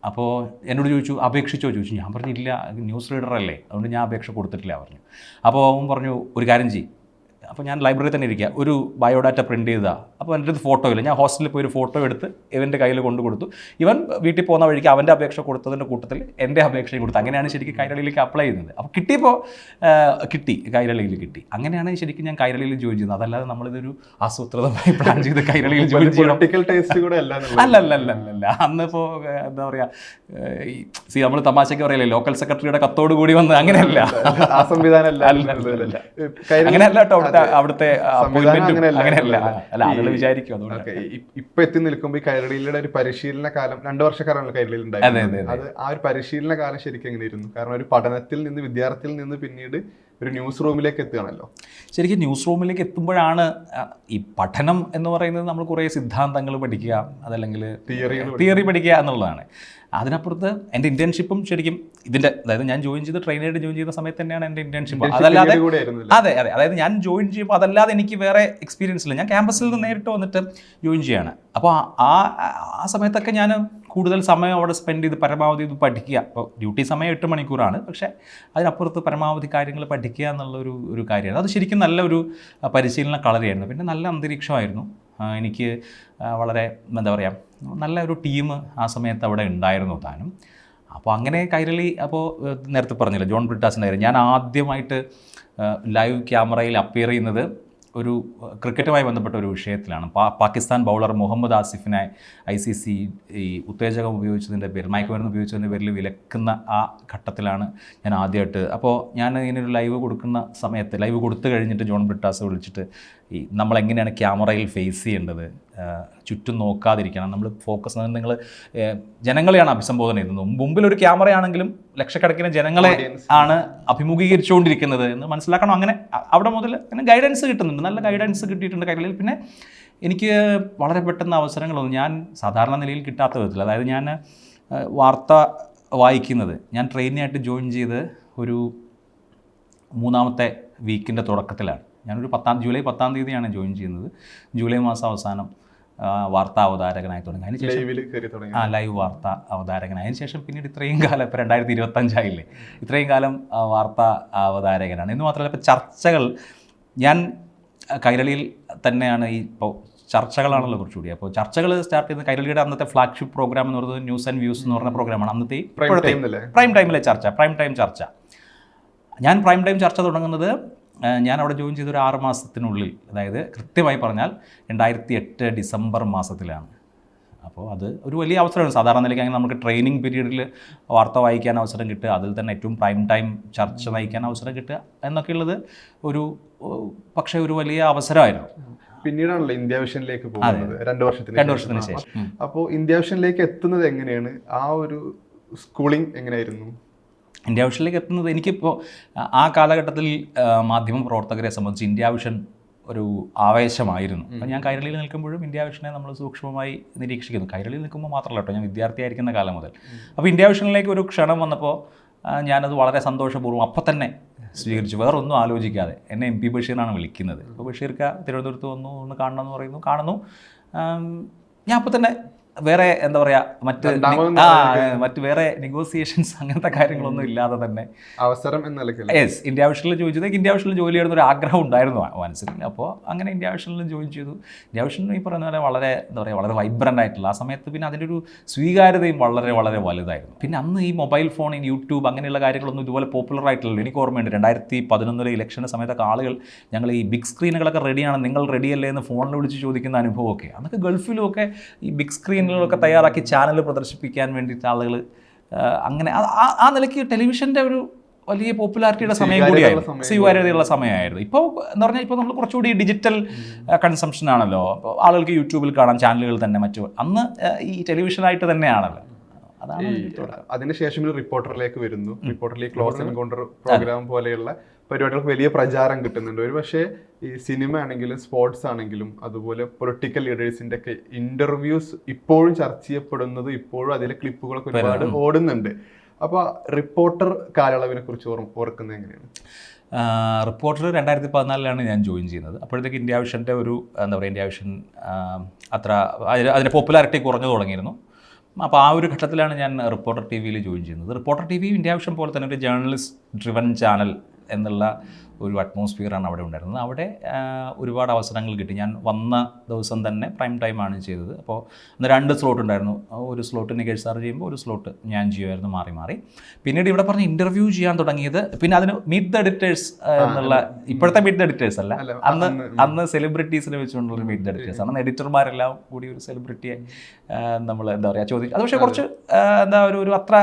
അപ്പോൾ എന്നോട് ചോദിച്ചു അപേക്ഷിച്ചോ? ചോദിച്ചു. ഞാൻ പറഞ്ഞില്ല ന്യൂസ് റീഡർ അല്ലേ അതുകൊണ്ട് ഞാൻ അപേക്ഷ കൊടുത്തിട്ടില്ല പറഞ്ഞു. അപ്പോൾ അവൻ പറഞ്ഞു ഒരു കാര്യം ചെയ്യും. അപ്പോൾ ഞാൻ ലൈബ്രറി തന്നെ ഇരിക്കുക ഒരു ബയോഡാറ്റ പ്രിന്റ് ചെയ്താ. അപ്പോൾ എന്റെ അടുത്ത് ഫോട്ടോ ഇല്ല. ഞാൻ ഹോസ്റ്റലിൽ പോയി ഒരു ഫോട്ടോ എടുത്ത് ഇവന്റെ കയ്യിൽ കൊണ്ടു കൊടുത്തു. ഇവൻ വീട്ടിൽ പോകുന്ന വഴിക്ക് അവന്റെ അപേക്ഷ കൊടുത്തതിന്റെ കൂട്ടത്തിൽ എന്റെ അപേക്ഷയും കൊടുത്തു. അങ്ങനെയാണ് ശരിക്കും കൈരളിയിലേക്ക് അപ്ലൈ ചെയ്യുന്നത്. അപ്പോൾ കിട്ടിയപ്പോൾ കിട്ടി. കൈരളിയിൽ കിട്ടി. അങ്ങനെയാണ് ശരിക്കും ഞാൻ കൈരളിയിൽ ജോയിൻ ചെയ്യുന്നത്. അതല്ലാതെ നമ്മളിതൊരു ആസൂത്രിതമായി പ്ലാൻ ചെയ്ത് കൈരളിയിൽ ജോയിൻ ചെയ്യണം. അല്ല. അല്ല അല്ല അല്ല അന്നിപ്പോൾ എന്താ പറയുക സി നമ്മൾ തമാശയ്ക്ക് പറയല്ലേ ലോക്കൽ സെക്രട്ടറിയുടെ കത്തോട് കൂടി വന്ന് അങ്ങനെയല്ല. ആ സംവിധാനം അല്ല. അങ്ങനെയല്ല കേട്ടോ. അവിടുത്തെ. അവിടുത്തെ അങ്ങനെയല്ല. അല്ല ആളുകൾ വിചാരിക്കും ഇപ്പൊ എത്തി നിൽക്കുമ്പോൾ ഈ കൈരളിയുടെ ഒരു പരിശീലന കാലം രണ്ടു വർഷക്കാരാണ് കൈരളിയിൽ ഉണ്ടായിരുന്നത് അത് ആ ഒരു പരിശീലന കാലം ശരിക്കും എങ്ങനെയായിരുന്നു കാരണം ഒരു പഠനത്തിൽ നിന്ന് വിദ്യാർത്ഥിയിൽ നിന്ന് പിന്നീട് ഒരു ന്യൂസ് റൂമിലേക്ക് എത്തുകയാണല്ലോ. ശരിക്കും ന്യൂസ് റൂമിലേക്ക് എത്തുമ്പോഴാണ് ഈ പഠനം എന്ന് പറയുന്നത് നമ്മൾ കുറേ സിദ്ധാന്തങ്ങൾ പഠിക്കുക അതല്ലെങ്കിൽ തിയറി തിയറി പഠിക്കുക എന്നുള്ളതാണ്. അതിനപ്പുറത്ത് എന്റെ ഇന്റേൺഷിപ്പും ശരിക്കും ഇതിന്റെ അതായത് ഞാൻ ജോയിൻ ചെയ്ത് ട്രെയിനായിട്ട് ജോയിൻ ചെയ്യുന്ന സമയത്ത് തന്നെയാണ് എന്റെ ഇന്റേൺഷിപ്പ് അതല്ലാതെ അതെ അതെ. അതായത് ഞാൻ ജോയിൻ ചെയ്യുമ്പോൾ അതല്ലാതെ എനിക്ക് വേറെ എക്സ്പീരിയൻസ് ഇല്ല. ഞാൻ ക്യാമ്പസിൽ നിന്ന് നേരിട്ട് വന്നിട്ട് ജോയിൻ ചെയ്യാണ്. അപ്പോൾ ആ ആ സമയത്തൊക്കെ ഞാൻ കൂടുതൽ സമയം അവിടെ സ്പെൻഡ് ചെയ്ത് പരമാവധി ഇത് പഠിക്കുക. അപ്പോൾ ഡ്യൂട്ടി സമയം എട്ട് മണിക്കൂറാണ്. പക്ഷേ അതിനപ്പുറത്ത് പരമാവധി കാര്യങ്ങൾ പഠിക്കുക എന്നുള്ള ഒരു ഒരു കാര്യമാണ്. അത് ശരിക്കും നല്ലൊരു പരിശീലന കളരിയായിരുന്നു. പിന്നെ നല്ല അന്തരീക്ഷമായിരുന്നു. എനിക്ക് വളരെ എന്താ പറയുക നല്ല ഒരു ടീം ആ സമയത്ത് അവിടെ ഉണ്ടായിരുന്നു താനും. അപ്പോൾ അങ്ങനെ കൈരളി അപ്പോൾ നേരത്തെ പറഞ്ഞില്ല ജോൺ ബ്രിട്ടാസിന്റെ കാര്യം. ഞാൻ ആദ്യമായിട്ട് ലൈവ് ക്യാമറയിൽ അപ്പിയർ ചെയ്യുന്നത് ഒരു ക്രിക്കറ്റുമായി ബന്ധപ്പെട്ട ഒരു വിഷയത്തിലാണ്. പാ പാകിസ്ഥാൻ ബൗളർ മുഹമ്മദ് ആസിഫിനെ ഐ സി സി ഈ ഉത്തേജകം ഉപയോഗിച്ചതിന്റെ പേരിൽ മയക്കുമരുന്ന് ഉപയോഗിച്ചതിന്റെ പേരിൽ വിലക്കുന്ന ആ ഘട്ടത്തിലാണ് ഞാൻ ആദ്യമായിട്ട്. അപ്പോൾ ഞാൻ ഇങ്ങനെ ലൈവ് കൊടുക്കുന്ന സമയത്ത് ലൈവ് കൊടുത്തു കഴിഞ്ഞിട്ട് ജോൺ ബ്രിട്ടാസ് വിളിച്ചിട്ട് ഈ നമ്മളെങ്ങനെയാണ് ക്യാമറയിൽ ഫേസ് ചെയ്യേണ്ടത്? ചുറ്റും നോക്കാതിരിക്കണം. നമ്മൾ ഫോക്കസ് നിങ്ങൾ ജനങ്ങളെയാണ് അഭിസംബോധന ചെയ്യുന്നത്. മുമ്പിൽ ഒരു ക്യാമറയാണെങ്കിലും ലക്ഷക്കണക്കിന് ജനങ്ങളെ. ആണ് അഭിമുഖീകരിച്ചുകൊണ്ടിരിക്കുന്നത് എന്ന് മനസ്സിലാക്കണം. അങ്ങനെ അവിടെ മുതൽ അങ്ങനെ ഗൈഡൻസ് കിട്ടുന്നുണ്ട്. നല്ല ഗൈഡൻസ് കിട്ടിയിട്ടുണ്ട് കൈകളിൽ. പിന്നെ എനിക്ക് വളരെ പെട്ടെന്ന് അവസരങ്ങളൊന്നും ഞാൻ സാധാരണ നിലയിൽ കിട്ടാത്ത വിധത്തിൽ അതായത് ഞാൻ വാർത്ത വായിക്കുന്നത് ഞാൻ ട്രെയിനായിട്ട് ജോയിൻ ചെയ്ത് ഒരു മൂന്നാമത്തെ വീക്കിന്റെ തുടക്കത്തിലാണ്. ഞാനൊരു പത്താം ജൂലൈ പത്താം തീയതിയാണ് ജോയിൻ ചെയ്യുന്നത്. ജൂലൈ മാസം അവസാനം വാർത്താ അവതാരകനായി തുടങ്ങി. അതിനുശേഷം ആ ലൈവ് വാർത്ത അവതാരകനായി. അതിന് ശേഷം പിന്നീട് ഇത്രയും കാലം ഇപ്പോൾ രണ്ടായിരത്തി ഇരുപത്തഞ്ചായില്ലേ ഇത്രയും കാലം വാർത്താ അവതാരകനാണ്. എന്ന് മാത്രമല്ല ഇപ്പോൾ ചർച്ചകൾ ഞാൻ കൈരളിയിൽ തന്നെയാണ് ഈ ഇപ്പോൾ ചർച്ചകളാണല്ലോ കുറച്ചുകൂടി. അപ്പോൾ ചർച്ചകൾ സ്റ്റാർട്ട് ചെയ്യുന്ന കൈരളിയുടെ അന്നത്തെ ഫ്ലാഗ്ഷിപ്പ് പ്രോഗ്രാം എന്ന് പറയുന്നത് ന്യൂസ് ആൻഡ് വ്യൂസ് എന്ന് പറഞ്ഞ പ്രോഗ്രാമാണ് അന്നത്തെ പ്രൈം ഇപ്പോഴത്തെ പ്രൈം ടൈമിലെ ചർച്ച പ്രൈം ടൈം ചർച്ച. ഞാൻ പ്രൈം ടൈം ചർച്ച തുടങ്ങുന്നത് ഞാൻ അവിടെ ജോയിൻ ചെയ്ത ഒരു ആറ് മാസത്തിനുള്ളിൽ അതായത് കൃത്യമായി പറഞ്ഞാൽ രണ്ടായിരത്തി എട്ട് ഡിസംബർ മാസത്തിലാണ്. അപ്പോൾ അത് ഒരു വലിയ അവസരമാണ്. സാധാരണ നിലയ്ക്ക് അങ്ങനെ നമുക്ക് ട്രെയിനിങ് പീരീഡിൽ വാർത്ത വായിക്കാൻ അവസരം കിട്ടുക അതിൽ തന്നെ ഏറ്റവും പ്രൈം ടൈം ചർച്ച നയിക്കാൻ അവസരം കിട്ടുക എന്നൊക്കെയുള്ളത് ഒരു പക്ഷേ ഒരു വലിയ അവസരമായിരുന്നു. പിന്നീടാണല്ലോ ഇന്ത്യ വിഷനിലേക്ക് പോകുന്നത്. രണ്ട് വർഷത്തിന് രണ്ട് വർഷത്തിന് ശേഷം. അപ്പോൾ ഇന്ത്യ വിഷനിലേക്ക് എത്തുന്നത് എങ്ങനെയാണ്? ആ ഒരു സ്കൂളിംഗ് എങ്ങനെയായിരുന്നു? ഇന്ത്യ വിഷനിലേക്ക് എത്തുന്നത് എനിക്കിപ്പോൾ ആ കാലഘട്ടത്തിൽ മാധ്യമ പ്രവർത്തകരെ സംബന്ധിച്ച് ഇന്ത്യ വിഷൻ ഒരു ആവേശമായിരുന്നു. അപ്പോൾ ഞാൻ കൈരളിയിൽ നിൽക്കുമ്പോഴും ഇന്ത്യ വിഷനെ നമ്മൾ സൂക്ഷ്മമായി നിരീക്ഷിക്കുന്നു. കൈരളിയിൽ നിൽക്കുമ്പോൾ മാത്രമല്ല കേട്ടോ ഞാൻ വിദ്യാർത്ഥിയായിരിക്കുന്ന കാലം മുതൽ. അപ്പോൾ ഇന്ത്യ വിഷനിലേക്ക് ഒരു ക്ഷണം വന്നപ്പോൾ ഞാനത് വളരെ സന്തോഷപൂർവം അപ്പം തന്നെ സ്വീകരിച്ചു. വേറെ ഒന്നും ആലോചിക്കാതെ എന്നെ എം പി ബഷീറാണ് വിളിക്കുന്നത്. അപ്പോൾ ബഷീർക്ക തിരുവനന്തപുരത്ത് വന്നു ഒന്ന് കാണണമെന്ന് പറയുന്നു കാണുന്നു. ഞാൻ അപ്പം തന്നെ വേറെ എന്താ പറയാ മറ്റ് ആ മറ്റ് വേറെ നെഗോസിയേഷൻസ് [LAUGHS] അങ്ങനത്തെ കാര്യങ്ങളൊന്നും ഇല്ലാതെ തന്നെ. അവസരം എന്ന യെസ് ഇന്ത്യ വിഷനിൽ ചോദിച്ചത് ഇന്ത്യ വിഷനിൽ ജോലി ചെയ്യുന്ന ഒരു ആഗ്രഹം ഉണ്ടായിരുന്നു മനസ്സിൽ. അപ്പോൾ അങ്ങനെ ഇന്ത്യ വിഷനിൽ ജോയിൻ ചെയ്തു. ഇന്ത്യ വിഷൻ ഈ പറയുന്ന പോലെ വളരെ എന്താ പറയുക വളരെ വൈബ്രന്റ് ആയിട്ടുള്ള ആ സമയത്ത് പിന്നെ അതിന്റെ ഒരു സ്വീകാര്യതയും വളരെ വളരെ വലുതായിരുന്നു. പിന്നെ അന്ന് ഈ മൊബൈൽ ഫോൺ ഈ യൂട്യൂബ് അങ്ങനെയുള്ള കാര്യങ്ങളൊന്നും ഇതുപോലെ പോപ്പുലർ ആയിട്ടുള്ള എനിക്ക് ഓർമ്മയുണ്ട് രണ്ടായിരത്തി പതിനൊന്നിലെ ഇലക്ഷന്റെ സമയത്തൊക്കെ ആളുകൾ ഞങ്ങൾ ഈ ബിഗ് സ്ക്രീനുകളൊക്കെ റെഡിയാണ് നിങ്ങൾ റെഡിയല്ലേ എന്ന് ഫോണിൽ വിളിച്ച് ചോദിക്കുന്ന അനുഭവമൊക്കെ. അന്നൊക്കെ ഗൾഫിലും ഒക്കെ ഈ ബിഗ് സ്ക്രീനുകളൊക്കെ തയ്യാറാക്കി ചാനൽ പ്രദർശിപ്പിക്കാൻ വേണ്ടിയിട്ട് ആളുകൾ അങ്ങനെ ആ- നിലയ്ക്ക് ടെലിവിഷന്റെ ഒരു വലിയ പോപ്പുലാരിറ്റിയുടെ സമയം കൂടിയായിരുന്നു. സ്വീകാര്യതയുള്ള സമയമായിരുന്നു. ഇപ്പോൾ എന്ന് പറഞ്ഞാൽ ഇപ്പോൾ നമ്മൾ കുറച്ചുകൂടി ഡിജിറ്റൽ കൺസംഷൻ ആണല്ലോ അപ്പോൾ ആളുകൾക്ക് യൂട്യൂബിൽ കാണാം ചാനലുകൾ തന്നെ മറ്റു. അന്ന് ഈ ടെലിവിഷനായിട്ട് തന്നെയാണല്ലോ. അതാണ് അതിനുശേഷം ഒരു റിപ്പോർട്ടറിലേക്ക് വരുന്നു. റിപ്പോർട്ടറിൽ ക്ലോസ് എൻകൗണ്ടർ പ്രോഗ്രാം പോലെയുള്ള പരിപാടികൾക്ക് വലിയ പ്രചാരം കിട്ടുന്നുണ്ട്. ഒരു പക്ഷേ ഈ സിനിമ ആണെങ്കിലും സ്പോർട്സ് ആണെങ്കിലും അതുപോലെ പൊളിറ്റിക്കൽ ലീഡേഴ്സിന്റെ ഒക്കെ ഇന്റർവ്യൂസ് ഇപ്പോഴും ചർച്ച ചെയ്യപ്പെടുന്നത് ഇപ്പോഴും അതിലെ ക്ലിപ്പുകളൊക്കെ ഒരുപാട് ഓടുന്നുണ്ട്. അപ്പൊ റിപ്പോർട്ടർ കാലയളവിനെ കുറിച്ച് ഓർക്കുന്നത് എങ്ങനെയാണ്? റിപ്പോർട്ടർ രണ്ടായിരത്തി പതിനാലിലാണ് ഞാൻ ജോയിൻ ചെയ്യുന്നത്. അപ്പോഴത്തേക്ക് ഇന്ത്യ വിഷന്റെ ഒരു എന്താ പറയുക ഇന്ത്യ വിഷൻ അത്ര അതിന്റെ പോപ്പുലാരിറ്റി കുറഞ്ഞു തുടങ്ങിയിരുന്നു. അപ്പോൾ ആ ഒരു ഘട്ടത്തിലാണ് ഞാൻ റിപ്പോർട്ടർ ടി വിയിൽ ജോയിൻ ചെയ്യുന്നത്. റിപ്പോർട്ടർ ടി വി ഇന്ത്യ ആവശ്യം പോലെ തന്നെ ഒരു ജേർണലിസ്റ്റ് ഡ്രിവൻ ചാനൽ എന്നുള്ള ഒരു അറ്റ്മോസ്ഫിയറാണ് അവിടെ ഉണ്ടായിരുന്നത്. അവിടെ ഒരുപാട് അവസരങ്ങൾ കിട്ടി. ഞാൻ വന്ന ദിവസം തന്നെ പ്രൈം ടൈമാണ് ചെയ്തത്. അപ്പോൾ അന്ന് രണ്ട് സ്ലോട്ട് ഉണ്ടായിരുന്നു. ഒരു സ്ലോട്ട് നികേഷ് സാർ ചെയ്യുമ്പോൾ ഒരു സ്ലോട്ട് ഞാൻ ചെയ്യുമായിരുന്നു മാറി മാറി. പിന്നീട് ഇവിടെ പറഞ്ഞ് ഇന്റർവ്യൂ ചെയ്യാൻ തുടങ്ങിയത് പിന്നെ അതിന് മീറ്റ് ദ എഡിറ്റേഴ്സ് എന്നുള്ള ഇപ്പോഴത്തെ മീറ്റ് ദ എഡിറ്റേഴ്സ് അല്ല. അന്ന് അന്ന് സെലിബ്രിറ്റീസിനെ വെച്ചുകൊണ്ടുള്ള മീറ്റ് ദ എഡിറ്റേഴ്സ് അന്ന് എഡിറ്റർമാരെല്ലാം കൂടി ഒരു സെലിബ്രിറ്റിയെ നമ്മൾ എന്താ പറയുക ചോദിച്ചു അത് പക്ഷേ കുറച്ച് എന്താ ഒരു ഒരു അത്ര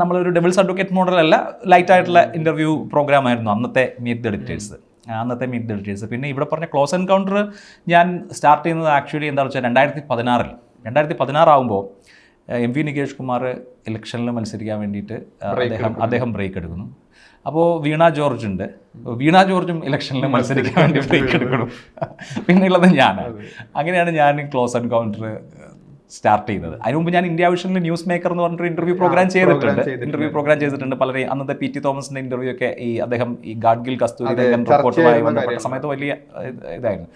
നമ്മളൊരു ഡെവിൾസ് അഡ്വക്കേറ്റ് മോഡലല്ല ലൈറ്റ് ആയിട്ടുള്ള ഇന്റർവ്യൂ പ്രോഗ്രാം ആയിരുന്നു അന്നത്തെ മീറ്റ് ദ എഡിറ്റേഴ്സ് അന്നത്തെ മീറ്റ് ദ എഡിറ്റേഴ്സ് പിന്നെ ഇവിടെ പറഞ്ഞ ക്ലോസ് എൻകൗണ്ടർ ഞാൻ സ്റ്റാർട്ട് ചെയ്യുന്നത് ആക്ച്വലി എന്താ വെച്ചാൽ രണ്ടായിരത്തി പതിനാറിൽ രണ്ടായിരത്തി പതിനാറാകുമ്പോൾ എം വി നികേഷ് കുമാർ ഇലക്ഷനിൽ മത്സരിക്കാൻ വേണ്ടിയിട്ട് അദ്ദേഹം അദ്ദേഹം ബ്രേക്ക് എടുക്കുന്നു. അപ്പോൾ വീണ ജോർജ് ഉണ്ട്. വീണ ജോർജും ഇലക്ഷനിൽ മത്സരിക്കാൻ വേണ്ടി ബ്രേക്ക് [LAUGHS] എടുക്കണം പിന്നെയുള്ളത് ഞാനാണ്. അങ്ങനെയാണ് ഞാൻ ക്ലോസ് എൻകൗണ്ടർ സ്റ്റാർട്ട് ചെയ്തത് അതിന് മുമ്പ് ഞാൻ ഇന്ത്യ വിഷനിൽ ന്യൂസ് മേക്കർ എന്ന് പറഞ്ഞിട്ട് ഇന്റർവ്യൂ പ്രോഗ്രാം ചെയ്തിട്ടുണ്ട്. ഇന്റർവ്യൂ പ്രോഗ്രാം ചെയ്തിട്ടുണ്ട്. പലരെ അന്നത്തെ പി ടി തോമസിന്റെ ഇന്റർവ്യൂ ഒക്കെ ഈ അദ്ദേഹം ഈ ഗാഡ്ഗിൽ കസ്തൂരി റിപ്പോർട്ടുമായി ബന്ധപ്പെട്ട സമയത്ത് വലിയ ഇതായിരുന്നു.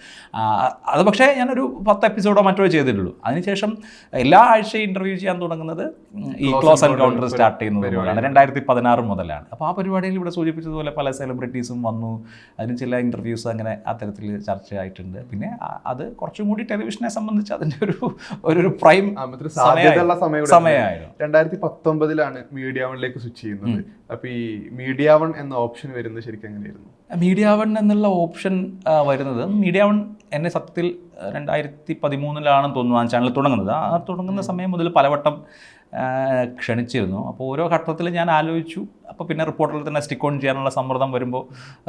അത് പക്ഷേ ഞാനൊരു പത്ത് എപ്പിസോഡോ മറ്റോ ചെയ്തിട്ടുള്ളൂ. അതിനുശേഷം എല്ലാ ആഴ്ചയും ഇന്റർവ്യൂ ചെയ്യാൻ തുടങ്ങുന്നത് ഈ ക്ലോസ് എൻകൗണ്ടർ സ്റ്റാർട്ട് ചെയ്യുന്ന പരിപാടിയാണ് മുതലാണ്. രണ്ടായിരത്തി പതിനാറ് മുതലാണ്. അപ്പോൾ ആ പരിപാടിയിൽ ഇവിടെ സൂചിപ്പിച്ചതുപോലെ പല സെലിബ്രിറ്റീസും വന്നു. അതിന് ചില ഇന്റർവ്യൂസ് അങ്ങനെ അത്തരത്തിൽ ചർച്ചയായിട്ടുണ്ട്. പിന്നെ അത് കുറച്ചും കൂടി ടെലിവിഷനെ സംബന്ധിച്ച് അതിന്റെ ഒരു ഒരു പ്രൈം സാധ്യതയുള്ള സമയം സമയമായിരുന്നു. രണ്ടായിരത്തി പത്തൊമ്പതിലാണ് മീഡിയ വണിലേക്ക് സ്വിച്ച് ചെയ്യുന്നത്. അപ്പൊ ഈ മീഡിയ വൺ എന്ന ഓപ്ഷൻ വരുന്നത് ശരിക്കും എങ്ങനെയായിരുന്നു? മീഡിയ വൺ എന്നുള്ള ഓപ്ഷൻ വരുന്നത് മീഡിയ വൺ എന്നെ സത്യത്തിൽ രണ്ടായിരത്തി പതിമൂന്നിലാണെന്ന് തോന്നുന്നു. ആ ചാനൽ തുടങ്ങുന്നത്. ആ തുടങ്ങുന്ന സമയം മുതൽ പലവട്ടം ക്ഷണിച്ചിരുന്നു. അപ്പോൾ ഓരോ ഘട്ടത്തിൽ ഞാൻ ആലോചിച്ചു. അപ്പോൾ പിന്നെ റിപ്പോർട്ടറിൽ തന്നെ സ്റ്റിക്ക് ഓൺ ചെയ്യാനുള്ള സമ്മർദ്ദം വരുമ്പോൾ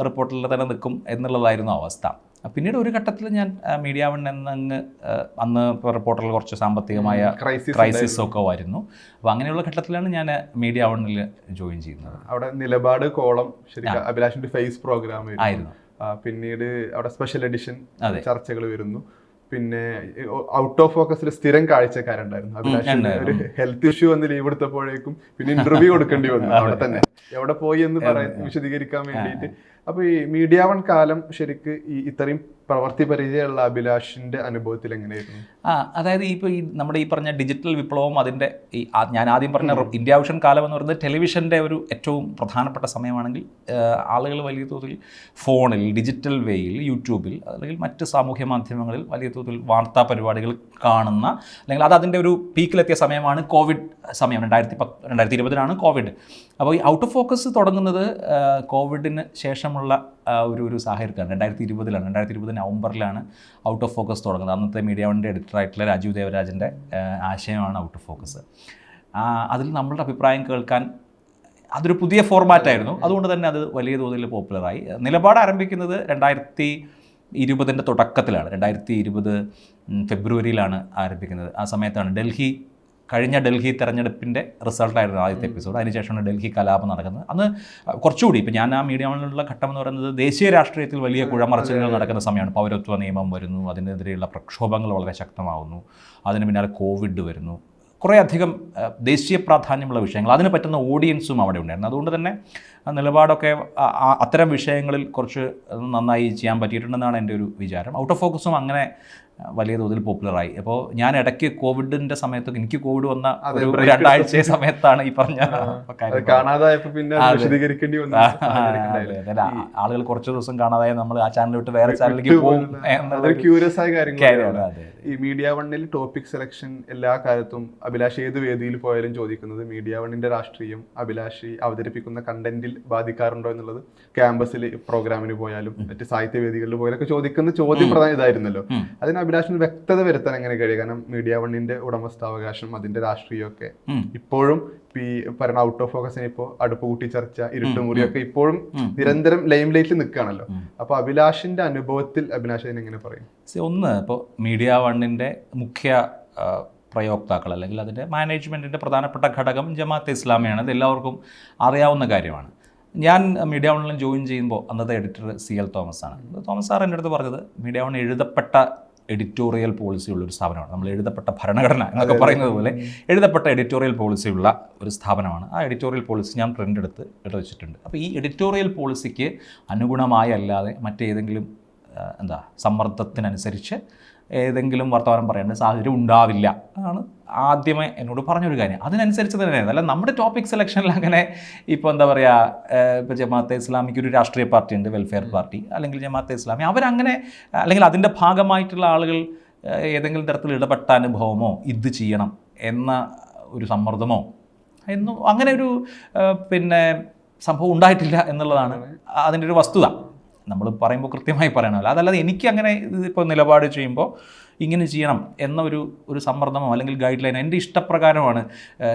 റിപ്പോർട്ടറിൽ തന്നെ നിൽക്കും എന്നുള്ളതായിരുന്നു അവസ്ഥ. പിന്നീട് ഒരു ഘട്ടത്തിൽ ഞാൻ മീഡിയ വൺ എന്നങ്ങ് അന്ന് റിപ്പോർട്ടറിൽ കുറച്ച് സാമ്പത്തികമായ ക്രൈസിസ് ക്രൈസിസ് ഒക്കെ വരുന്നു. അപ്പോൾ അങ്ങനെയുള്ള ഘട്ടത്തിലാണ് ഞാൻ മീഡിയ വണ്ണിൽ ജോയിൻ ചെയ്യുന്നത്. അവിടെ നിലപാട് കോളം ശരിക്കും അഭിലാഷിന്റെ ഫേസ് പ്രോഗ്രാം ആയിരുന്നു. പിന്നീട് അവിടെ സ്പെഷ്യൽ എഡിഷൻ ചർച്ചകൾ വരുന്നു. പിന്നെ ഔട്ട് ഓഫ് ഫോക്കസിൽ സ്ഥിരം കാഴ്ചക്കാരുണ്ടായിരുന്നു. അഭിലാഷിന്റെ ഒരു ഹെൽത്ത് ഇഷ്യൂ വന്ന് ലീവ് എടുത്തപ്പോഴേക്കും പിന്നെ ഇന്റർവ്യൂ കൊടുക്കേണ്ടി വന്നു. അവിടെ തന്നെ. എവിടെ പോയി എന്ന് പറയാൻ വിശദീകരിക്കാൻ വേണ്ടിയിട്ട്. അപ്പൊ ഈ മീഡിയ വൺ കാലം ശരിക്ക് ഈ ഇത്രയും പ്രവർത്തി പരിചയമുള്ള അഭിലാഷിന്റെ അനുഭവത്തിൽ എങ്ങനെയായിരുന്നു? ആ അതായത് ഇപ്പോൾ ഈ നമ്മുടെ ഈ പറഞ്ഞ ഡിജിറ്റൽ വിപ്ലവം അതിന്റെ ഈ ഞാൻ ആദ്യം പറഞ്ഞ ഇന്ത്യ ഓഷൻ കാലം എന്ന് പറയുന്നത് ടെലിവിഷന്റെ ഒരു ഏറ്റവും പ്രധാനപ്പെട്ട സമയമാണെങ്കിൽ ആളുകൾ വലിയ തോതിൽ ഫോണിൽ ഡിജിറ്റൽ വേയിൽ യൂട്യൂബിൽ അല്ലെങ്കിൽ മറ്റ് സാമൂഹ്യ മാധ്യമങ്ങളിൽ വലിയ തോതിൽ വാർത്താ പരിപാടികൾ കാണുന്ന അല്ലെങ്കിൽ അത് അതിന്റെ ഒരു പീക്കിലെത്തിയ സമയമാണ് കോവിഡ് സമയം. രണ്ടായിരത്തി പത്ത് രണ്ടായിരത്തി ഇരുപതിനാണ് കോവിഡ്. അപ്പോൾ ഈ ഔട്ട് ഓഫ് ഫോക്കസ് തുടങ്ങുന്നത് കോവിഡിന് ശേഷമുള്ള ഒരു ഒരു സാഹചര്യത്തിലാണ്. രണ്ടായിരത്തി ഇരുപതിലാണ് രണ്ടായിരത്തി ഇരുപത് നവംബറിലാണ് ഔട്ട് ഓഫ് ഫോക്കസ് തുടങ്ങുന്നത്. അന്നത്തെ മീഡിയ വണ്ണിന്റെ എഡിറ്ററായിട്ടുള്ള രാജീവ് ദേവരാജന്റെ ആശയമാണ് ഔട്ട് ഓഫ് ഫോക്കസ് അതിൽ നമ്മളുടെ അഭിപ്രായം കേൾക്കാൻ അതൊരു പുതിയ ഫോർമാറ്റായിരുന്നു അതുകൊണ്ട് തന്നെ അത് വലിയ തോതിൽ പോപ്പുലറായി നിലപാട് ആരംഭിക്കുന്നത് രണ്ടായിരത്തി ഇരുപതിന്റെ തുടക്കത്തിലാണ്. രണ്ടായിരത്തി ഇരുപത് ഫെബ്രുവരിയിലാണ് ആരംഭിക്കുന്നത്. ആ സമയത്താണ് ഡൽഹി കഴിഞ്ഞ ഡൽഹി തെരഞ്ഞെടുപ്പിന്റെ റിസൾട്ടായിരുന്നു ആദ്യത്തെ എപ്പിസോഡ്. അതിനുശേഷമാണ് ഡൽഹി കലാപം നടക്കുന്നത്. അന്ന് കുറച്ചുകൂടി ഇപ്പം ഞാൻ ആ മീഡിയമിലുള്ള ഘട്ടം എന്ന് പറയുന്നത് ദേശീയ രാഷ്ട്രീയത്തിൽ വലിയ കുഴമറച്ചിലുകൾ നടക്കുന്ന സമയമാണ്. പൗരത്വ നിയമം വരുന്നു അതിനെതിരെയുള്ള പ്രക്ഷോഭങ്ങൾ വളരെ ശക്തമാവുന്നു അതിന് പിന്നാലെ കോവിഡ് വരുന്നു. കുറേ അധികം ദേശീയ പ്രാധാന്യമുള്ള വിഷയങ്ങൾ അതിന് പറ്റുന്ന ഓഡിയൻസും അവിടെ ഉണ്ടായിരുന്നു. അതുകൊണ്ട് തന്നെ നിലപാടൊക്കെ അത്തരം വിഷയങ്ങളിൽ കുറച്ച് നന്നായി ചെയ്യാൻ പറ്റിയിട്ടുണ്ടെന്നാണ് എന്റെ ഒരു വിചാരം. ഔട്ട് ഓഫ് ഫോക്കസും അങ്ങനെ വലിയ തോതിൽ പോപ്പുലറായി. അപ്പോൾ ഞാൻ ഇടയ്ക്ക് കോവിഡിന്റെ സമയത്തൊക്കെ എനിക്ക് കോവിഡ് വന്ന ഒരു രണ്ടാഴ്ച സമയത്താണ് ഈ പറഞ്ഞ ആളുകൾ കുറച്ച് ദിവസം കാണാതായ നമ്മൾ ആ ചാനൽ വിട്ട് വേറെ ചാനലിലേക്ക് പോകും ക്യൂരിയസ് ആയ. കാര്യങ്ങളാണ് ഈ മീഡിയ വണ്ണിൽ ടോപ്പിക് സെലക്ഷൻ എല്ലാ കാലത്തും അഭിലാഷ് ഏത് വേദിയിൽ പോയാലും ചോദിക്കുന്നത് മീഡിയ വണ്ണിന്റെ രാഷ്ട്രീയം അഭിലാഷ് അവതരിപ്പിക്കുന്ന കണ്ടന്റിൽ ബാധിക്കാറുണ്ടോ എന്നുള്ളത് ക്യാമ്പസിൽ പ്രോഗ്രാമിന് പോയാലും മറ്റ് സാഹിത്യ വേദികളിൽ പോയാലും ഒക്കെ ചോദിക്കുന്ന ചോദ്യം പ്രധാന ഇതായിരുന്നല്ലോ. അതിന് അഭിലാഷിന് വ്യക്തത വരുത്താൻ എങ്ങനെ കഴിയും? കാരണം മീഡിയ വണ്ണിന്റെ ഉടമസ്ഥാവകാശം അതിന്റെ രാഷ്ട്രീയമൊക്കെ ഒക്കെ ഇപ്പോഴും ഈ പറയുന്ന ഔട്ട് ഓഫ് ഫോക്കസിന് ഇപ്പോ അടുപ്പ് കൂട്ടി ചർച്ച ഇരുട്ടുമുറിയൊക്കെ ഇപ്പോഴും നിരന്തരം ലൈം ലൈറ്റിൽ നിൽക്കുകയാണല്ലോ. അപ്പോൾ അപ്പൊ അഭിലാഷിന്റെ അനുഭവത്തിൽ അഭിലാഷ് എങ്ങനെ പറയും? ഒന്ന് ഇപ്പോൾ മീഡിയ വണ്ണിന്റെ മുഖ്യ പ്രയോക്താക്കൾ അല്ലെങ്കിൽ അതിന്റെ മാനേജ്മെന്റിന്റെ പ്രധാനപ്പെട്ട ഘടകം ജമാഅത്ത് ഇസ്ലാമിയാണ്. ഇത് എല്ലാവർക്കും അറിയാവുന്ന കാര്യമാണ്. ഞാൻ മീഡിയ വണ്ണിൽ ജോയിൻ ചെയ്യുമ്പോൾ അന്നത്തെ എഡിറ്റർ സി എൽ തോമസ് ആണ് തോമസ് സാർ എന്റെ അടുത്ത് പറഞ്ഞത് മീഡിയ വൺ എഴുതപ്പെട്ട എഡിറ്റോറിയൽ പോളിസിയുള്ള ഒരു സ്ഥാപനമാണ്. നമ്മൾ എഴുതപ്പെട്ട ഭരണഘടന എന്നൊക്കെ പറയുന്നത് പോലെ എഴുതപ്പെട്ട എഡിറ്റോറിയൽ പോളിസിയുള്ള ഒരു സ്ഥാപനമാണ്. ആ എഡിറ്റോറിയൽ പോളിസി ഞാൻ പ്രിന്റ് എടുത്ത് ഇട വെച്ചിട്ടുണ്ട്. അപ്പോൾ ഈ എഡിറ്റോറിയൽ പോളിസിക്ക് അനുഗുണമായി അല്ലാതെ മറ്റേതെങ്കിലും എന്താ സമ്മർദ്ദത്തിനനുസരിച്ച് ഏതെങ്കിലും വർത്തമാനം പറയേണ്ട സാഹചര്യം ഉണ്ടാവില്ല. ആണ് ആദ്യമേ എന്നോട് പറഞ്ഞൊരു കാര്യം. അതിനനുസരിച്ച് തന്നെയായിരുന്നു അല്ല നമ്മുടെ ടോപ്പിക് സെലക്ഷനിൽ അങ്ങനെ ഇപ്പോൾ എന്താ പറയുക ഇപ്പോൾ ജമാഅത്തെ ഇസ്ലാമിക്ക് ഒരു രാഷ്ട്രീയ പാർട്ടി ഉണ്ട് വെൽഫെയർ പാർട്ടി. അല്ലെങ്കിൽ ജമാഅത്തെ ഇസ്ലാമി അവരങ്ങനെ അല്ലെങ്കിൽ അതിന്റെ ഭാഗമായിട്ടുള്ള ആളുകൾ ഏതെങ്കിലും തരത്തിൽ ഇടപെട്ട അനുഭവമോ ഇത് ചെയ്യണം എന്ന ഒരു സമ്മർദ്ദമോ എന്നും അങ്ങനെ ഒരു പിന്നെ സംഭവം ഉണ്ടായിട്ടില്ല എന്നുള്ളതാണ് അതിന്റെ ഒരു വസ്തുത. നമ്മൾ പറയുമ്പോൾ കൃത്യമായി പറയണമല്ലോ. അതല്ലാതെ എനിക്ക് അങ്ങനെ ഇതിപ്പോൾ നിലപാട് ചെയ്യുമ്പോൾ ഇങ്ങനെ ചെയ്യണം എന്ന ഒരു ഒരു സമ്മർദ്ദമോ അല്ലെങ്കിൽ ഗൈഡ് ലൈൻ എന്റെ ഇഷ്ടപ്രകാരമാണ്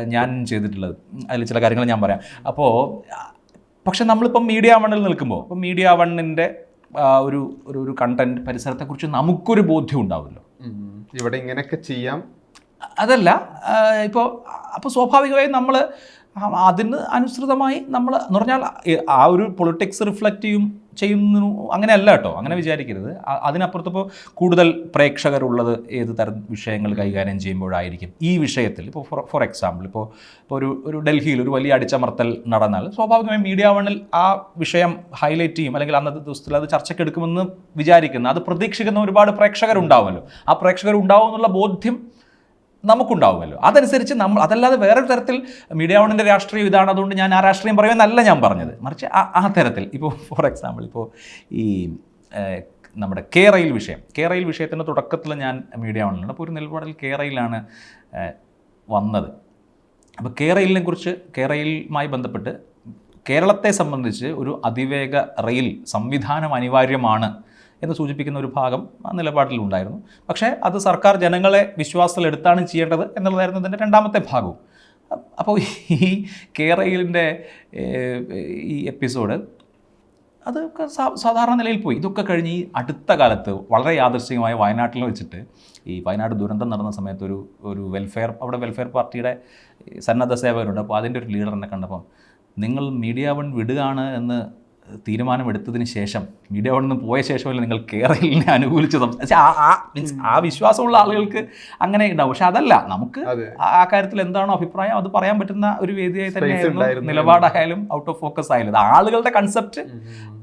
ഞാൻ ചെയ്തിട്ടുള്ളത്. അതിൽ ചില കാര്യങ്ങൾ ഞാൻ പറയാം. അപ്പോൾ പക്ഷെ നമ്മളിപ്പം മീഡിയ വണ്ണിൽ നിൽക്കുമ്പോൾ ഇപ്പം മീഡിയ വണ്ണിന്റെ ഒരു ഒരു ഒരു കണ്ടന്റ് പരിസരത്തെക്കുറിച്ച് നമുക്കൊരു ബോധ്യം ഉണ്ടാവുമല്ലോ. ഇവിടെ ഇങ്ങനെയൊക്കെ ചെയ്യാം. അതല്ല ഇപ്പോൾ അപ്പോൾ സ്വാഭാവികമായും നമ്മൾ അതിന് അനുസൃതമായി നമ്മൾ എന്ന് പറഞ്ഞാൽ ആ ഒരു പൊളിറ്റിക്സ് റിഫ്ലക്റ്റ് ചെയ്യും. ചെയ്യുന്നു അങ്ങനെയല്ല കേട്ടോ അങ്ങനെ വിചാരിക്കരുത്. അതിനപ്പുറത്തിപ്പോൾ കൂടുതൽ പ്രേക്ഷകരുള്ളത് ഏത് തരം വിഷയങ്ങൾ കൈകാര്യം ചെയ്യുമ്പോഴായിരിക്കും ഈ വിഷയത്തിൽ. ഇപ്പോൾ ഫോർ ഫോർ എക്സാമ്പിൾ ഇപ്പോൾ ഇപ്പോൾ ഒരു ഒരു ഡൽഹിയിൽ ഒരു വലിയ അടിച്ചമർത്തൽ നടന്നാൽ സ്വാഭാവികമായും മീഡിയ വണ്ണിൽ ആ വിഷയം ഹൈലൈറ്റ് ചെയ്യും. അല്ലെങ്കിൽ അന്നത്തെ ദിവസത്തിൽ അത് ചർച്ചയ്ക്ക് എടുക്കുമെന്ന് വിചാരിക്കുന്ന അത് പ്രതീക്ഷിക്കുന്ന ഒരുപാട് പ്രേക്ഷകരുണ്ടാവുമല്ലോ. ആ പ്രേക്ഷകർ ഉണ്ടാവും എന്നുള്ള ബോധ്യം നമുക്കുണ്ടാവുമല്ലോ. അതനുസരിച്ച് നമ്മൾ അതല്ലാതെ വേറൊരു തരത്തിൽ മീഡിയ ഓണിന്റെ രാഷ്ട്രീയം ഇതാണ് അതുകൊണ്ട് ഞാൻ ആ രാഷ്ട്രീയം പറയുമെന്നല്ല ഞാൻ പറഞ്ഞത്. മറിച്ച് ആ തരത്തിൽ ഇപ്പോൾ ഫോർ എക്സാമ്പിൾ ഇപ്പോൾ ഈ നമ്മുടെ കേരയിൽ വിഷയം. കേരയിൽ വിഷയത്തിന്റെ തുടക്കത്തിൽ ഞാൻ മീഡിയ വണ്ണിലാണ് അപ്പോൾ ഒരു നിലപാടിൽ കേരയിലാണ് വന്നത്. അപ്പോൾ കേരയിലിനെ കുറിച്ച് കേരയിലുമായി ബന്ധപ്പെട്ട് കേരളത്തെ സംബന്ധിച്ച് ഒരു അതിവേഗ റെയിൽ സംവിധാനം അനിവാര്യമാണ് എന്ന് സൂചിപ്പിക്കുന്ന ഒരു ഭാഗം ആ നിലപാടിലുണ്ടായിരുന്നു. പക്ഷേ അത് സർക്കാർ ജനങ്ങളെ വിശ്വാസത്തിലെടുത്താണ് ചെയ്യേണ്ടത് എന്നുള്ളതായിരുന്നു ഇതിന്റെ രണ്ടാമത്തെ ഭാഗവും. അപ്പോൾ ഈ കേരളിന്റെ ഈ എപ്പിസോഡ് അതൊക്കെ സാധാരണ നിലയിൽ പോയി. ഇതൊക്കെ കഴിഞ്ഞ് ഈ അടുത്ത കാലത്ത് വളരെ യാദൃശ്ചികമായ വയനാട്ടിൽ വെച്ചിട്ട് ഈ വയനാട് ദുരന്തം നടന്ന സമയത്ത് ഒരു ഒരു വെൽഫെയർ അവിടെ വെൽഫെയർ പാർട്ടിയുടെ സന്നദ്ധ സേവകരുണ്ട്. അപ്പോൾ അതിന്റെ ഒരു ലീഡറിനെ കണ്ടപ്പം നിങ്ങൾ മീഡിയ വൺ വിടുകയാണ് എന്ന് തീരുമാനമെടുത്തതിന് ശേഷം മീഡിയ അവിടെ നിന്ന് പോയ ശേഷമല്ല നിങ്ങൾ കേരളിനെ അനുകൂലിച്ച് സംസാരിച്ച മീൻസ് ആ വിശ്വാസമുള്ള ആളുകൾക്ക് അങ്ങനെ ഉണ്ടാവും. പക്ഷെ അതല്ല നമുക്ക് ആ- കാര്യത്തിൽ എന്താണോ അഭിപ്രായം അത് പറയാൻ പറ്റുന്ന ഒരു വേദിയായി തന്നെയായിരുന്നു നിലപാടായാലും ഔട്ട് ഓഫ് ഫോക്കസ് ആയാലും. അത് ആളുകളുടെ കൺസെപ്റ്റ്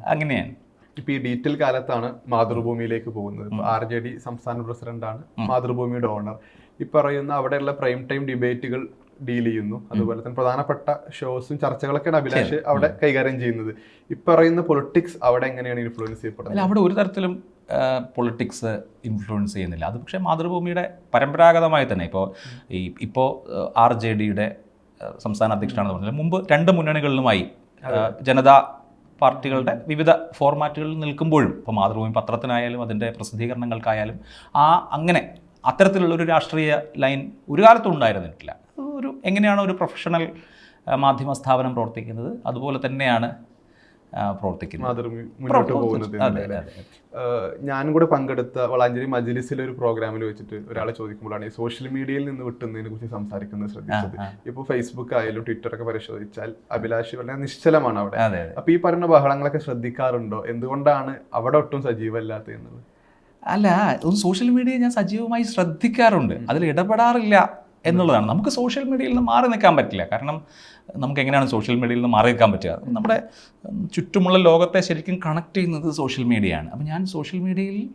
അങ്ങനെയാണ്. ഇപ്പൊ ഈ ഡിജിറ്റൽ കാലത്താണ് മാതൃഭൂമിയിലേക്ക് പോകുന്നത്. ആർ ജെ ഡി സംസ്ഥാന പ്രസിഡന്റാണ് മാതൃഭൂമിയുടെ ഓണർ. ഈ പറയുന്ന അവിടെയുള്ള പ്രൈം ടൈം ഡിബേറ്റുകൾ ഡീൽ ചെയ്യുന്നു. അതുപോലെ തന്നെ പ്രധാനപ്പെട്ട ഷോസും ചർച്ചകളൊക്കെയാണ് അഭിലാഷ് അവിടെ കൈകാര്യം ചെയ്യുന്നത്. ഇപ്പൊ പറയുന്ന പൊളിറ്റിക്സ് അവിടെ എങ്ങനെയാണ് ഇൻഫ്ലുവൻസ് ചെയ്യപ്പെടുന്നത്? അല്ല അവിടെ ഒരു തരത്തിലും പൊളിറ്റിക്സ് ഇൻഫ്ലുവൻസ് ചെയ്യുന്നില്ല. അത് പക്ഷേ മാതൃഭൂമിയുടെ പരമ്പരാഗതമായി തന്നെ. ഇപ്പോൾ ഈ ഇപ്പോൾ ആർ ജെ ഡിയുടെ സംസ്ഥാന അധ്യക്ഷനാണെന്ന് പറഞ്ഞാൽ മുമ്പ് രണ്ട് മുന്നണികളിലുമായി ജനതാ പാർട്ടികളുടെ വിവിധ ഫോർമാറ്റുകളിൽ നിൽക്കുമ്പോഴും ഇപ്പോൾ മാതൃഭൂമി പത്രത്തിനായാലും അതിന്റെ പ്രസിദ്ധീകരണങ്ങൾക്കായാലും ആ അങ്ങനെ അത്തരത്തിലുള്ള ഒരു രാഷ്ട്രീയ ലൈൻ ഒരു കാലത്തും ഉണ്ടായിരുന്നിട്ടില്ല. ഒരു എങ്ങനെയാണ് ഒരു പ്രൊഫഷണൽ മാധ്യമ സ്ഥാപനം പ്രവർത്തിക്കുന്നത്? അതുപോലെ തന്നെയാണ് ഞാനും കൂടെ പങ്കെടുത്ത വളാഞ്ചേരി മജ്ലിസിലെ ഒരു പ്രോഗ്രാമിൽ വെച്ചിട്ട് ഒരാളെ ചോദിക്കുമ്പോഴാണ് ഈ സോഷ്യൽ മീഡിയയിൽ നിന്ന് വിട്ടുന്നതിനെ കുറിച്ച് സംസാരിക്കുന്നത് ശ്രദ്ധിച്ചത്. ഇപ്പൊ ഫേസ്ബുക്ക് ആയാലും ട്വിറ്റർ ഒക്കെ പരിശോധിച്ചാൽ അഭിലാഷ് വളരെ നിശ്ചലമാണ് അവിടെ. അപ്പൊ ഈ പറയുന്ന ബഹളങ്ങളൊക്കെ ശ്രദ്ധിക്കാറുണ്ടോ? എന്തുകൊണ്ടാണ് അവിടെ ഒട്ടും സജീവമല്ലാത്ത എന്നുള്ളത്? അല്ല സോഷ്യൽ മീഡിയ ഞാൻ സജീവമായി ശ്രദ്ധിക്കാറുണ്ട്. അതിൽ ഇടപെടാറില്ല. എന്നുള്ളതാണ്. നമുക്ക് സോഷ്യൽ മീഡിയയിൽ നിന്ന് മാറി നിൽക്കാൻ പറ്റില്ല. കാരണം നമുക്ക് എങ്ങനെയാണ് സോഷ്യൽ മീഡിയയിൽ നിന്ന് മാറി നിൽക്കാൻ പറ്റുക? നമ്മുടെ ചുറ്റുമുള്ള ലോകത്തെ ശരിക്കും കണക്ട് ചെയ്യുന്നത് സോഷ്യൽ മീഡിയയാണ് അപ്പോൾ ഞാൻ സോഷ്യൽ മീഡിയയിൽ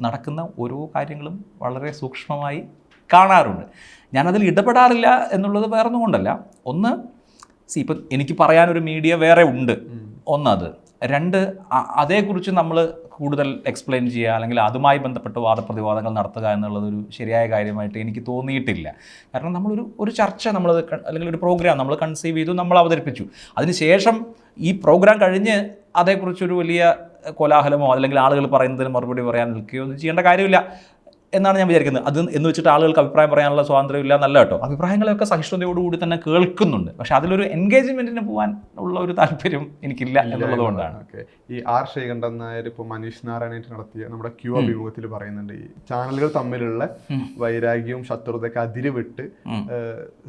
നടക്കുന്ന ഓരോ കാര്യങ്ങളും വളരെ സൂക്ഷ്മമായി കാണാറുണ്ട്. ഞാനതിൽ ഇടപെടാറില്ല എന്നുള്ളത് വേറൊന്നും കൊണ്ടല്ല. ഒന്ന് സി ഇപ്പം എനിക്ക് പറയാനൊരു മീഡിയ വേറെ ഉണ്ട്. ഒന്നത് രണ്ട് അതേക്കുറിച്ച് നമ്മൾ കൂടുതൽ എക്സ്പ്ലെയിൻ ചെയ്യുക അല്ലെങ്കിൽ അതുമായി ബന്ധപ്പെട്ട് വാദപ്രതിവാദങ്ങൾ നടത്തുക എന്നുള്ളതൊരു ശരിയായ കാര്യമായിട്ട് എനിക്ക് തോന്നിയിട്ടില്ല. കാരണം നമ്മളൊരു ഒരു ചർച്ച നമ്മൾ അല്ലെങ്കിൽ ഒരു പ്രോഗ്രാം നമ്മൾ കൺസീവ് ചെയ്തു നമ്മൾ അവതരിപ്പിച്ചു. അതിനുശേഷം ഈ പ്രോഗ്രാം കഴിഞ്ഞ് അതേക്കുറിച്ചൊരു വലിയ കോലാഹലമോ അല്ലെങ്കിൽ ആളുകൾ പറയുന്നതിന് മറുപടി പറയാൻ നിൽക്കുകയോ ഒന്നും ചെയ്യേണ്ട കാര്യമില്ല. എന്നാണ് ഞാൻ വിചാരിക്കുന്നത്. അത് എന്ന് വെച്ചിട്ട് ആളുകൾക്ക് അഭിപ്രായം പറയാനുള്ള സ്വാതന്ത്ര്യം ഇല്ല നല്ല കേട്ടോ. അഭിപ്രായങ്ങളൊക്കെ സഹിഷ്ണുതയോടുകൂടി തന്നെ കേൾക്കുന്നുണ്ട്. പക്ഷെ അതിലൊരു എൻഗേജ്മെന്റിന് പോകാൻ ഉള്ള ഒരു താല്പര്യം എനിക്കില്ല എന്നുള്ളത് കൊണ്ടാണ് ഓക്കെ. ഈ ആർ ശ്രീകണ്ഠൻ നായർ ഇപ്പൊ മനീഷ് നാരായണായിട്ട് നടത്തിയ നമ്മുടെ ക്യൂ അഭിമുഖത്തിൽ പറയുന്നുണ്ട്. ഈ ചാനലുകൾ തമ്മിലുള്ള വൈരാഗ്യവും ശത്രുതയൊക്കെ അതിര് വിട്ട്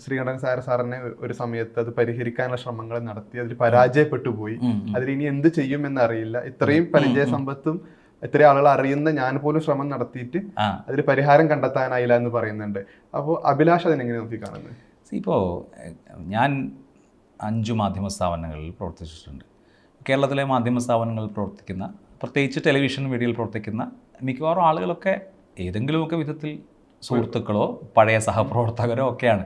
ശ്രീകണ്ഠൻ സാർ സാറിനെ ഒരു സമയത്ത് അത് പരിഹരിക്കാനുള്ള ശ്രമങ്ങൾ നടത്തി അതിൽ പരാജയപ്പെട്ടു പോയി. അതിൽ ഇനി എന്ത് ചെയ്യും അറിയില്ല ഇത്രയും പരിചയ സമ്പത്തും ഇത്രയും ആളുകൾ അറിയുന്ന ഞാൻ പോലും ശ്രമം നടത്തിയിട്ട് അതിൽ പരിഹാരം കണ്ടെത്താനായില്ല എന്ന് പറയുന്നുണ്ട്. അപ്പോൾ അഭിലാഷ് അതിനെങ്ങനെ നോക്കി കാണുന്നത് ഇപ്പോൾ ഞാൻ അഞ്ചു മാധ്യമ സ്ഥാപനങ്ങളിൽ പ്രവർത്തിച്ചിട്ടുണ്ട്. കേരളത്തിലെ മാധ്യമ സ്ഥാപനങ്ങളിൽ പ്രവർത്തിക്കുന്ന പ്രത്യേകിച്ച് ടെലിവിഷൻ മീഡിയയിൽ പ്രവർത്തിക്കുന്ന മിക്കവാറും ആളുകളൊക്കെ ഏതെങ്കിലുമൊക്കെ വിധത്തിൽ സുഹൃത്തുക്കളോ പഴയ സഹപ്രവർത്തകരോ ഒക്കെയാണ്.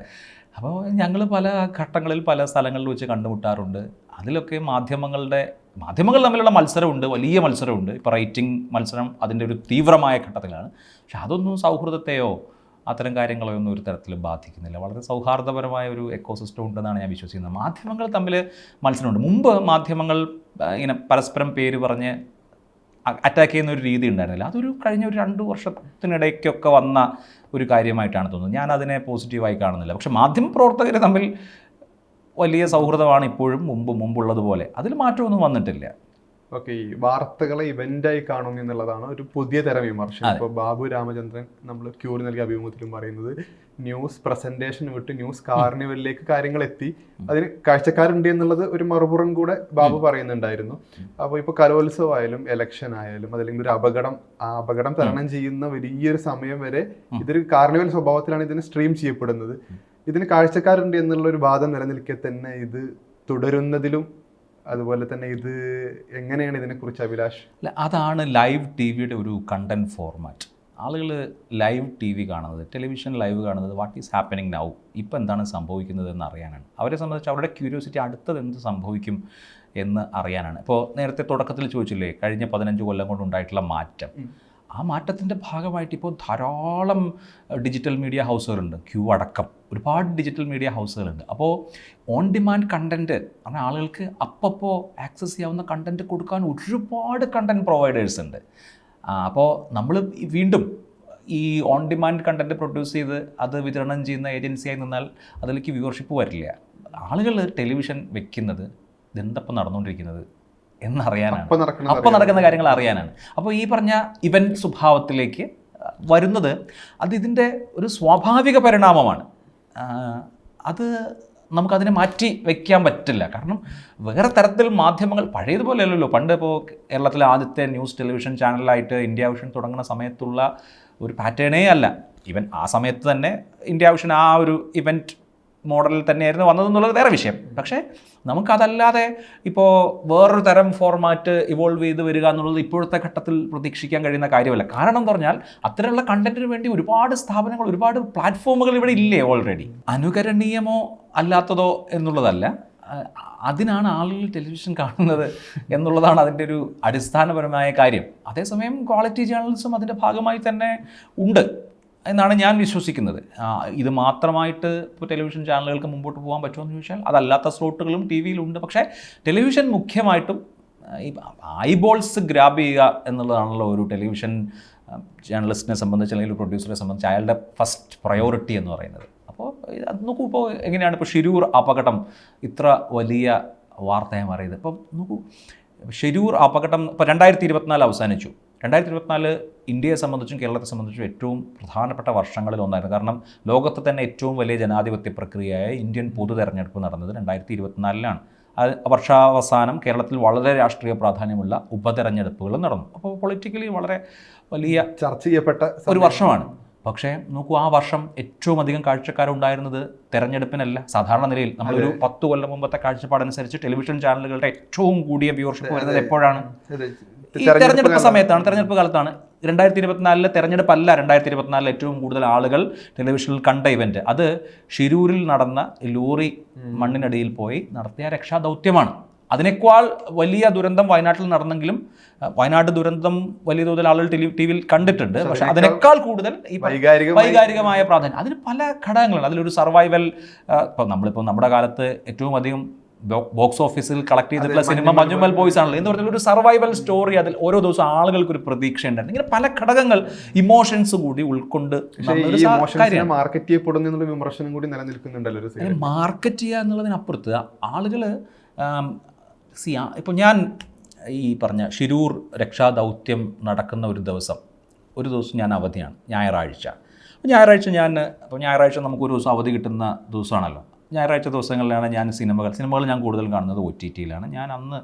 അപ്പോൾ ഞങ്ങൾ പല ഘട്ടങ്ങളിൽ പല സ്ഥലങ്ങളിൽ വെച്ച് കണ്ടുമുട്ടാറുണ്ട്. അതിലൊക്കെ മാധ്യമങ്ങളുടെ മാധ്യമങ്ങൾ തമ്മിലുള്ള മത്സരമുണ്ട് വലിയ മത്സരമുണ്ട്. ഇപ്പോൾ റേറ്റിംഗ് മത്സരം അതിന്റെ ഒരു തീവ്രമായ ഘട്ടത്തിലാണ്. പക്ഷെ അതൊന്നും സൗഹൃദത്തെയോ അത്തരം കാര്യങ്ങളോ ഒന്നും ഒരു തരത്തിലും ബാധിക്കുന്നില്ല. വളരെ സൗഹാർദ്ദപരമായ ഒരു എക്കോസിസ്റ്റം ഉണ്ടെന്നാണ് ഞാൻ വിശ്വസിക്കുന്നത്. മാധ്യമങ്ങൾ തമ്മിൽ മത്സരമുണ്ട്. മുമ്പ് മാധ്യമങ്ങൾ ഇങ്ങനെ പരസ്പരം പേര് പറഞ്ഞ് അറ്റാക്ക് ചെയ്യുന്ന ഒരു രീതി ഉണ്ടായിരുന്നില്ല. അതൊരു കഴിഞ്ഞ ഒരു രണ്ട് വർഷത്തിനിടയ്ക്കൊക്കെ വന്ന ഒരു കാര്യമായിട്ടാണ് തോന്നുന്നത്. ഞാൻ അതിനെ പോസിറ്റീവായി കാണുന്നില്ല. പക്ഷേ മാധ്യമപ്രവർത്തകർ തമ്മിൽ വലിയ സൗഹൃദമാണ് ഇപ്പോഴും മുമ്പ് മുമ്പുള്ളതുപോലെ. അതിൽ മാറ്റമൊന്നും വന്നിട്ടില്ല. ഓക്കെ ഈ വാർത്തകളെ ഇവന്റായി കാണുന്നു എന്നുള്ളതാണ് ഒരു പുതിയ തരം വിമർശനം. ഇപ്പോൾ ബാബു രാമചന്ദ്രൻ നമ്മൾ ക്യൂർ നൽകിയ അഭിമുഖത്തിലും പറയുന്നത് ന്യൂസ് പ്രസന്റേഷൻ വിട്ട് ന്യൂസ് കാർണിവലിലേക്ക് കാര്യങ്ങൾ എത്തി അതിന് കാഴ്ചക്കാരുണ്ട് എന്നുള്ളത് ഒരു മറുപുറം കൂടെ ബാബു പറയുന്നുണ്ടായിരുന്നു. അപ്പോൾ ഇപ്പോൾ കലോത്സവമായാലും എലക്ഷൻ ആയാലും അതല്ലെങ്കിൽ ഒരു അപകടം ആ അപകടം തരണം ചെയ്യുന്ന വലിയൊരു സമയം വരെ ഇതൊരു കാർണിവൽ സ്വഭാവത്തിലാണ് ഇതിന് സ്ട്രീം ചെയ്യപ്പെടുന്നത്. ഇതിന് കാഴ്ചക്കാരുണ്ട് എന്നുള്ള ഒരു വാദം നിലനിൽക്കെ തന്നെ ഇത് തുടരുന്നതിലും അതുപോലെ തന്നെ ഇത് എങ്ങനെയാണ് ഇതിനെക്കുറിച്ച് അഭിലാഷ്? അല്ല അതാണ് ലൈവ് ടി വിയുടെ ഒരു കണ്ടന്റ് ഫോർമാറ്റ് ആളുകൾ ലൈവ് ടി വി കാണുന്നത് ടെലിവിഷൻ ലൈവ് കാണുന്നത് വാട്ട് ഈസ് ഹാപ്പനിങ് നൗ ഇപ്പോൾ എന്താണ് സംഭവിക്കുന്നത് എന്ന് അറിയാനാണ്. അവരെ സംബന്ധിച്ച് അവരുടെ ക്യൂരിയോസിറ്റി അടുത്തത് എന്ത് സംഭവിക്കും എന്ന് അറിയാനാണ്. ഇപ്പോൾ നേരത്തെ തുടക്കത്തിൽ ചോദിച്ചില്ലേ കഴിഞ്ഞ പതിനഞ്ച് കൊല്ലം കൊണ്ടുണ്ടായിട്ടുള്ള മാറ്റം. ആ മാറ്റത്തിന്റെ ഭാഗമായിട്ട് ഇപ്പോൾ ധാരാളം ഡിജിറ്റൽ മീഡിയ ഹൗസുകളുണ്ട് ക്യൂ അടക്കം. ഒരുപാട് ഡിജിറ്റൽ മീഡിയ ഹൗസുകളുണ്ട് അപ്പോൾ ഓൺ ഡിമാൻഡ് കണ്ടന്റ് അങ്ങനെ ആളുകൾക്ക് അപ്പപ്പോൾ ആക്സസ് ചെയ്യാവുന്ന കണ്ടന്റ് കൊടുക്കാൻ ഒരുപാട് കണ്ടന്റ് പ്രൊവൈഡേഴ്സ് ഉണ്ട്. അപ്പോൾ നമ്മൾ വീണ്ടും ഈ ഓൺ ഡിമാൻഡ് കണ്ടന്റ് പ്രൊഡ്യൂസ് ചെയ്ത് അത് വിതരണം ചെയ്യുന്ന ഏജൻസിയായി നിന്നാൽ അതിലേക്ക് വ്യൂവർഷിപ്പ് വരില്ല. ആളുകൾ ടെലിവിഷൻ വെക്കുന്നത് ഇതെന്തപ്പം നടന്നുകൊണ്ടിരിക്കുന്നത്? എന്നറിയാനാണ്. അപ്പൊ അപ്പോൾ നടക്കുന്ന കാര്യങ്ങൾ അറിയാനാണ്. അപ്പോൾ ഈ പറഞ്ഞ ഇവന്റ് സ്വഭാവത്തിലേക്ക് വരുന്നത് അത് ഇതിന്റെ ഒരു സ്വാഭാവിക പരിണാമമാണ്. അത് നമുക്കതിനെ മാറ്റി വയ്ക്കാൻ പറ്റില്ല. കാരണം വേറെ തരത്തിൽ മാധ്യമങ്ങൾ പഴയതുപോലെ അല്ലല്ലോ പണ്ട് ഇപ്പോൾ കേരളത്തിലെ ആദ്യത്തെ ന്യൂസ് ടെലിവിഷൻ ചാനലായിട്ട് ഇന്ത്യ വിഷൻ തുടങ്ങുന്ന സമയത്തുള്ള ഒരു പാറ്റേണേ അല്ല. ഇവൻ ആ സമയത്ത് തന്നെ ഇന്ത്യ വിഷൻ ആ ഒരു ഇവന്റ് മോഡലിൽ തന്നെയായിരുന്നു വന്നതെന്നുള്ളത് വേറെ വിഷയം. പക്ഷേ നമുക്കതല്ലാതെ ഇപ്പോൾ വേറൊരു തരം ഫോർമാറ്റ് ഇവോൾവ് ചെയ്ത് വരിക എന്നുള്ളത് ഇപ്പോഴത്തെ ഘട്ടത്തിൽ പ്രതീക്ഷിക്കാൻ കഴിയുന്ന കാര്യമല്ല. കാരണം എന്ന് പറഞ്ഞാൽ അത്തരമുള്ള കണ്ടന്റിന് വേണ്ടി ഒരുപാട് സ്ഥാപനങ്ങൾ ഒരുപാട് പ്ലാറ്റ്ഫോമുകൾ ഇവിടെ ഇല്ലേ ഓൾറെഡി അനുകരണീയമോ അല്ലാത്തതോ എന്നുള്ളതല്ല. അതിനാണ് ആളുകൾ ടെലിവിഷൻ കാണുന്നത് എന്നുള്ളതാണ് അതിന്റെ ഒരു അടിസ്ഥാനപരമായ കാര്യം. അതേസമയം ക്വാളിറ്റി ജേർണലിസം അതിന്റെ ഭാഗമായി തന്നെ ഉണ്ട്. എന്നാണ് ഞാൻ വിശ്വസിക്കുന്നത്. ഇത് മാത്രമായിട്ട് ഇപ്പോൾ ടെലിവിഷൻ ചാനലുകൾക്ക് മുമ്പോട്ട് പോകാൻ പറ്റുമോ എന്ന് ചോദിച്ചാൽ അതല്ലാത്ത സ്ലോട്ടുകളും ടി വിയിലുണ്ട് പക്ഷേ ടെലിവിഷൻ മുഖ്യമായിട്ടും ഈ ഐബോൾസ് ഗ്രാബ് ചെയ്യുക എന്നുള്ളതാണല്ലോ ഒരു ടെലിവിഷൻ ജേർണലിസ്റ്റിനെ സംബന്ധിച്ച് അല്ലെങ്കിൽ പ്രൊഡ്യൂസറെ സംബന്ധിച്ച് അയാളുടെ ഫസ്റ്റ് പ്രയോറിറ്റി എന്ന് പറയുന്നത്. അപ്പോൾ നോക്കൂ ഇപ്പോൾ എങ്ങനെയാണ് ഇപ്പോൾ ഷിരൂർ അപകടം ഇത്ര വലിയ വാർത്തയാണ് മാറിയത്. ഇപ്പം നോക്കൂ ഷിരൂർ അപകടം ഇപ്പോൾ രണ്ടായിരത്തി ഇരുപത്തിനാല് അവസാനിച്ചു. രണ്ടായിരത്തി ഇരുപത്തിനാല് ഇന്ത്യയെ സംബന്ധിച്ചും കേരളത്തെ സംബന്ധിച്ചും ഏറ്റവും പ്രധാനപ്പെട്ട വർഷങ്ങളിൽ ഒന്നായിരുന്നു. കാരണം ലോകത്തെ തന്നെ ഏറ്റവും വലിയ ജനാധിപത്യ പ്രക്രിയയായ ഇന്ത്യൻ പൊതു തെരഞ്ഞെടുപ്പ് നടന്നത് രണ്ടായിരത്തി ഇരുപത്തിനാലിലാണ് ആ വർഷാവസാനം കേരളത്തിൽ വളരെ രാഷ്ട്രീയ പ്രാധാന്യമുള്ള ഉപതെരഞ്ഞെടുപ്പുകൾ നടന്നു. അപ്പോൾ പൊളിറ്റിക്കലി വളരെ വലിയ ചർച്ച ചെയ്യപ്പെട്ട ഒരു വർഷമാണ്. പക്ഷേ നോക്കൂ ആ വർഷം ഏറ്റവും അധികം കാഴ്ചക്കാരുണ്ടായിരുന്നത് തെരഞ്ഞെടുപ്പിനല്ല. സാധാരണ നിലയിൽ നമ്മളൊരു പത്ത് കൊല്ലം മുമ്പത്തെ കാഴ്ചപ്പാടനുസരിച്ച് ടെലിവിഷൻ ചാനലുകളുടെ ഏറ്റവും കൂടിയ വ്യൂവർഷിപ്പ് വരുന്നത് എപ്പോഴാണ്? ഈ തെരഞ്ഞെടുപ്പ് സമയത്താണ് തെരഞ്ഞെടുപ്പ് കാലത്താണ്. രണ്ടായിരത്തി ഇരുപത്തിനാലിലെ തെരഞ്ഞെടുപ്പല്ല രണ്ടായിരത്തി ഇരുപത്തിനാലിൽ ഏറ്റവും കൂടുതൽ ആളുകൾ ടെലിവിഷനിൽ കണ്ട ഇവന്റ്. അത് ഷിരൂരിൽ നടന്ന ലോറി മണ്ണിനടിയിൽ പോയി നടത്തിയ രക്ഷാദൗത്യമാണ്. അതിനേക്കാൾ വലിയ ദുരന്തം വയനാട്ടിൽ നടന്നെങ്കിലും വയനാട് ദുരന്തം വലിയ തോതിൽ ആളുകൾ ടെലി ടി വിയിൽ കണ്ടിട്ടുണ്ട് പക്ഷെ അതിനേക്കാൾ കൂടുതൽ ഈ വൈകാരികമായി പ്രാധാന്യം. അതിന് പല ഘടകങ്ങളുണ്ട്. അതിലൊരു സർവൈവൽ ഇപ്പം നമ്മളിപ്പോൾ നമ്മുടെ കാലത്ത് ഏറ്റവും അധികം ബോക്സ് ഓഫീസിൽ കളക്ട് ചെയ്തിട്ടുള്ള സിനിമ മഞ്ഞുമൽ ബോയ്സ് ആണല്ലോ. എന്ന് പറഞ്ഞാൽ ഒരു സർവൈവൽ സ്റ്റോറി അതിൽ ഓരോ ദിവസം ആളുകൾക്ക് ഒരു പ്രതീക്ഷ ഉണ്ടായിരുന്നു ഇങ്ങനെ പല ഘടകങ്ങൾ ഇമോഷൻസ് കൂടി ഉൾക്കൊണ്ട് മാർക്കറ്റ് ചെയ്യപ്പെടുന്നു എന്നുള്ള വിമർശനം കൂടി നിലനിൽക്കുന്നുണ്ടല്ലോ. മാർക്കറ്റ് ചെയ്യുക എന്നുള്ളതിനപ്പുറത്ത് ആളുകൾ സി ഇപ്പോൾ ഞാൻ ഈ പറഞ്ഞ ഷിരൂർ രക്ഷാദൗത്യം നടക്കുന്ന ഒരു ദിവസം ഒരു ദിവസം ഞാൻ അവധിയാണ് ഞായറാഴ്ച. അപ്പോൾ ഞായറാഴ്ച ഞാൻ അപ്പോൾ ഞായറാഴ്ച നമുക്കൊരു ദിവസം അവധി കിട്ടുന്ന ദിവസമാണല്ലോ. ഞായറാഴ്ച ദിവസങ്ങളിലാണ് ഞാൻ സിനിമകൾ സിനിമകൾ ഞാൻ കൂടുതൽ കാണുന്നത് ഒ ടി ടിയിലാണ് ഞാൻ അന്ന്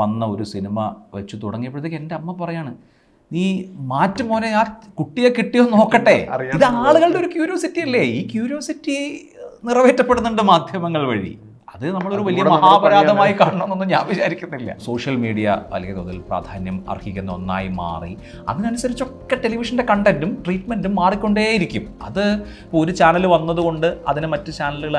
വന്ന ഒരു സിനിമ വെച്ച് തുടങ്ങിയപ്പോഴത്തേക്ക് എന്റെ അമ്മ പറയാണ് നീ മാറ്റ് മോനെ ആ കുട്ടിയെ കിട്ടിയോ നോക്കട്ടെ. ഇത് ആളുകളുടെ ഒരു ക്യൂരിയോസിറ്റി അല്ലേ? ഈ ക്യൂരിയോസിറ്റി നിറവേറ്റപ്പെടുന്നുണ്ട് മാധ്യമങ്ങൾ വഴി. അത് നമ്മളൊരു വലിയ മഹാപരാധമായി കാണണമെന്നൊന്നും ഞാൻ വിചാരിക്കുന്നില്ല. സോഷ്യൽ മീഡിയ വലിയ തോതിൽ പ്രാധാന്യം അർഹിക്കുന്ന ഒന്നായി മാറി. അതിനനുസരിച്ചൊക്കെ ടെലിവിഷന്റെ കണ്ടന്റും ട്രീറ്റ്മെന്റും മാറിക്കൊണ്ടേയിരിക്കും. അത് ഇപ്പോൾ ഒരു ചാനൽ വന്നതുകൊണ്ട് അതിനെ മറ്റ് ചാനലുകൾ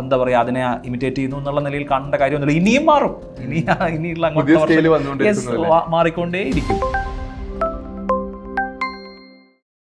എന്താ പറയുക അതിനെ ഇമിറ്റേറ്റ് ചെയ്യുന്നു എന്നുള്ള നിലയിൽ കാണേണ്ട കാര്യമൊന്നുമില്ല. ഇനിയും മാറും. ഇനി ഇനിയുള്ള അങ്ങോട്ട് മാറിക്കൊണ്ടേയിരിക്കും.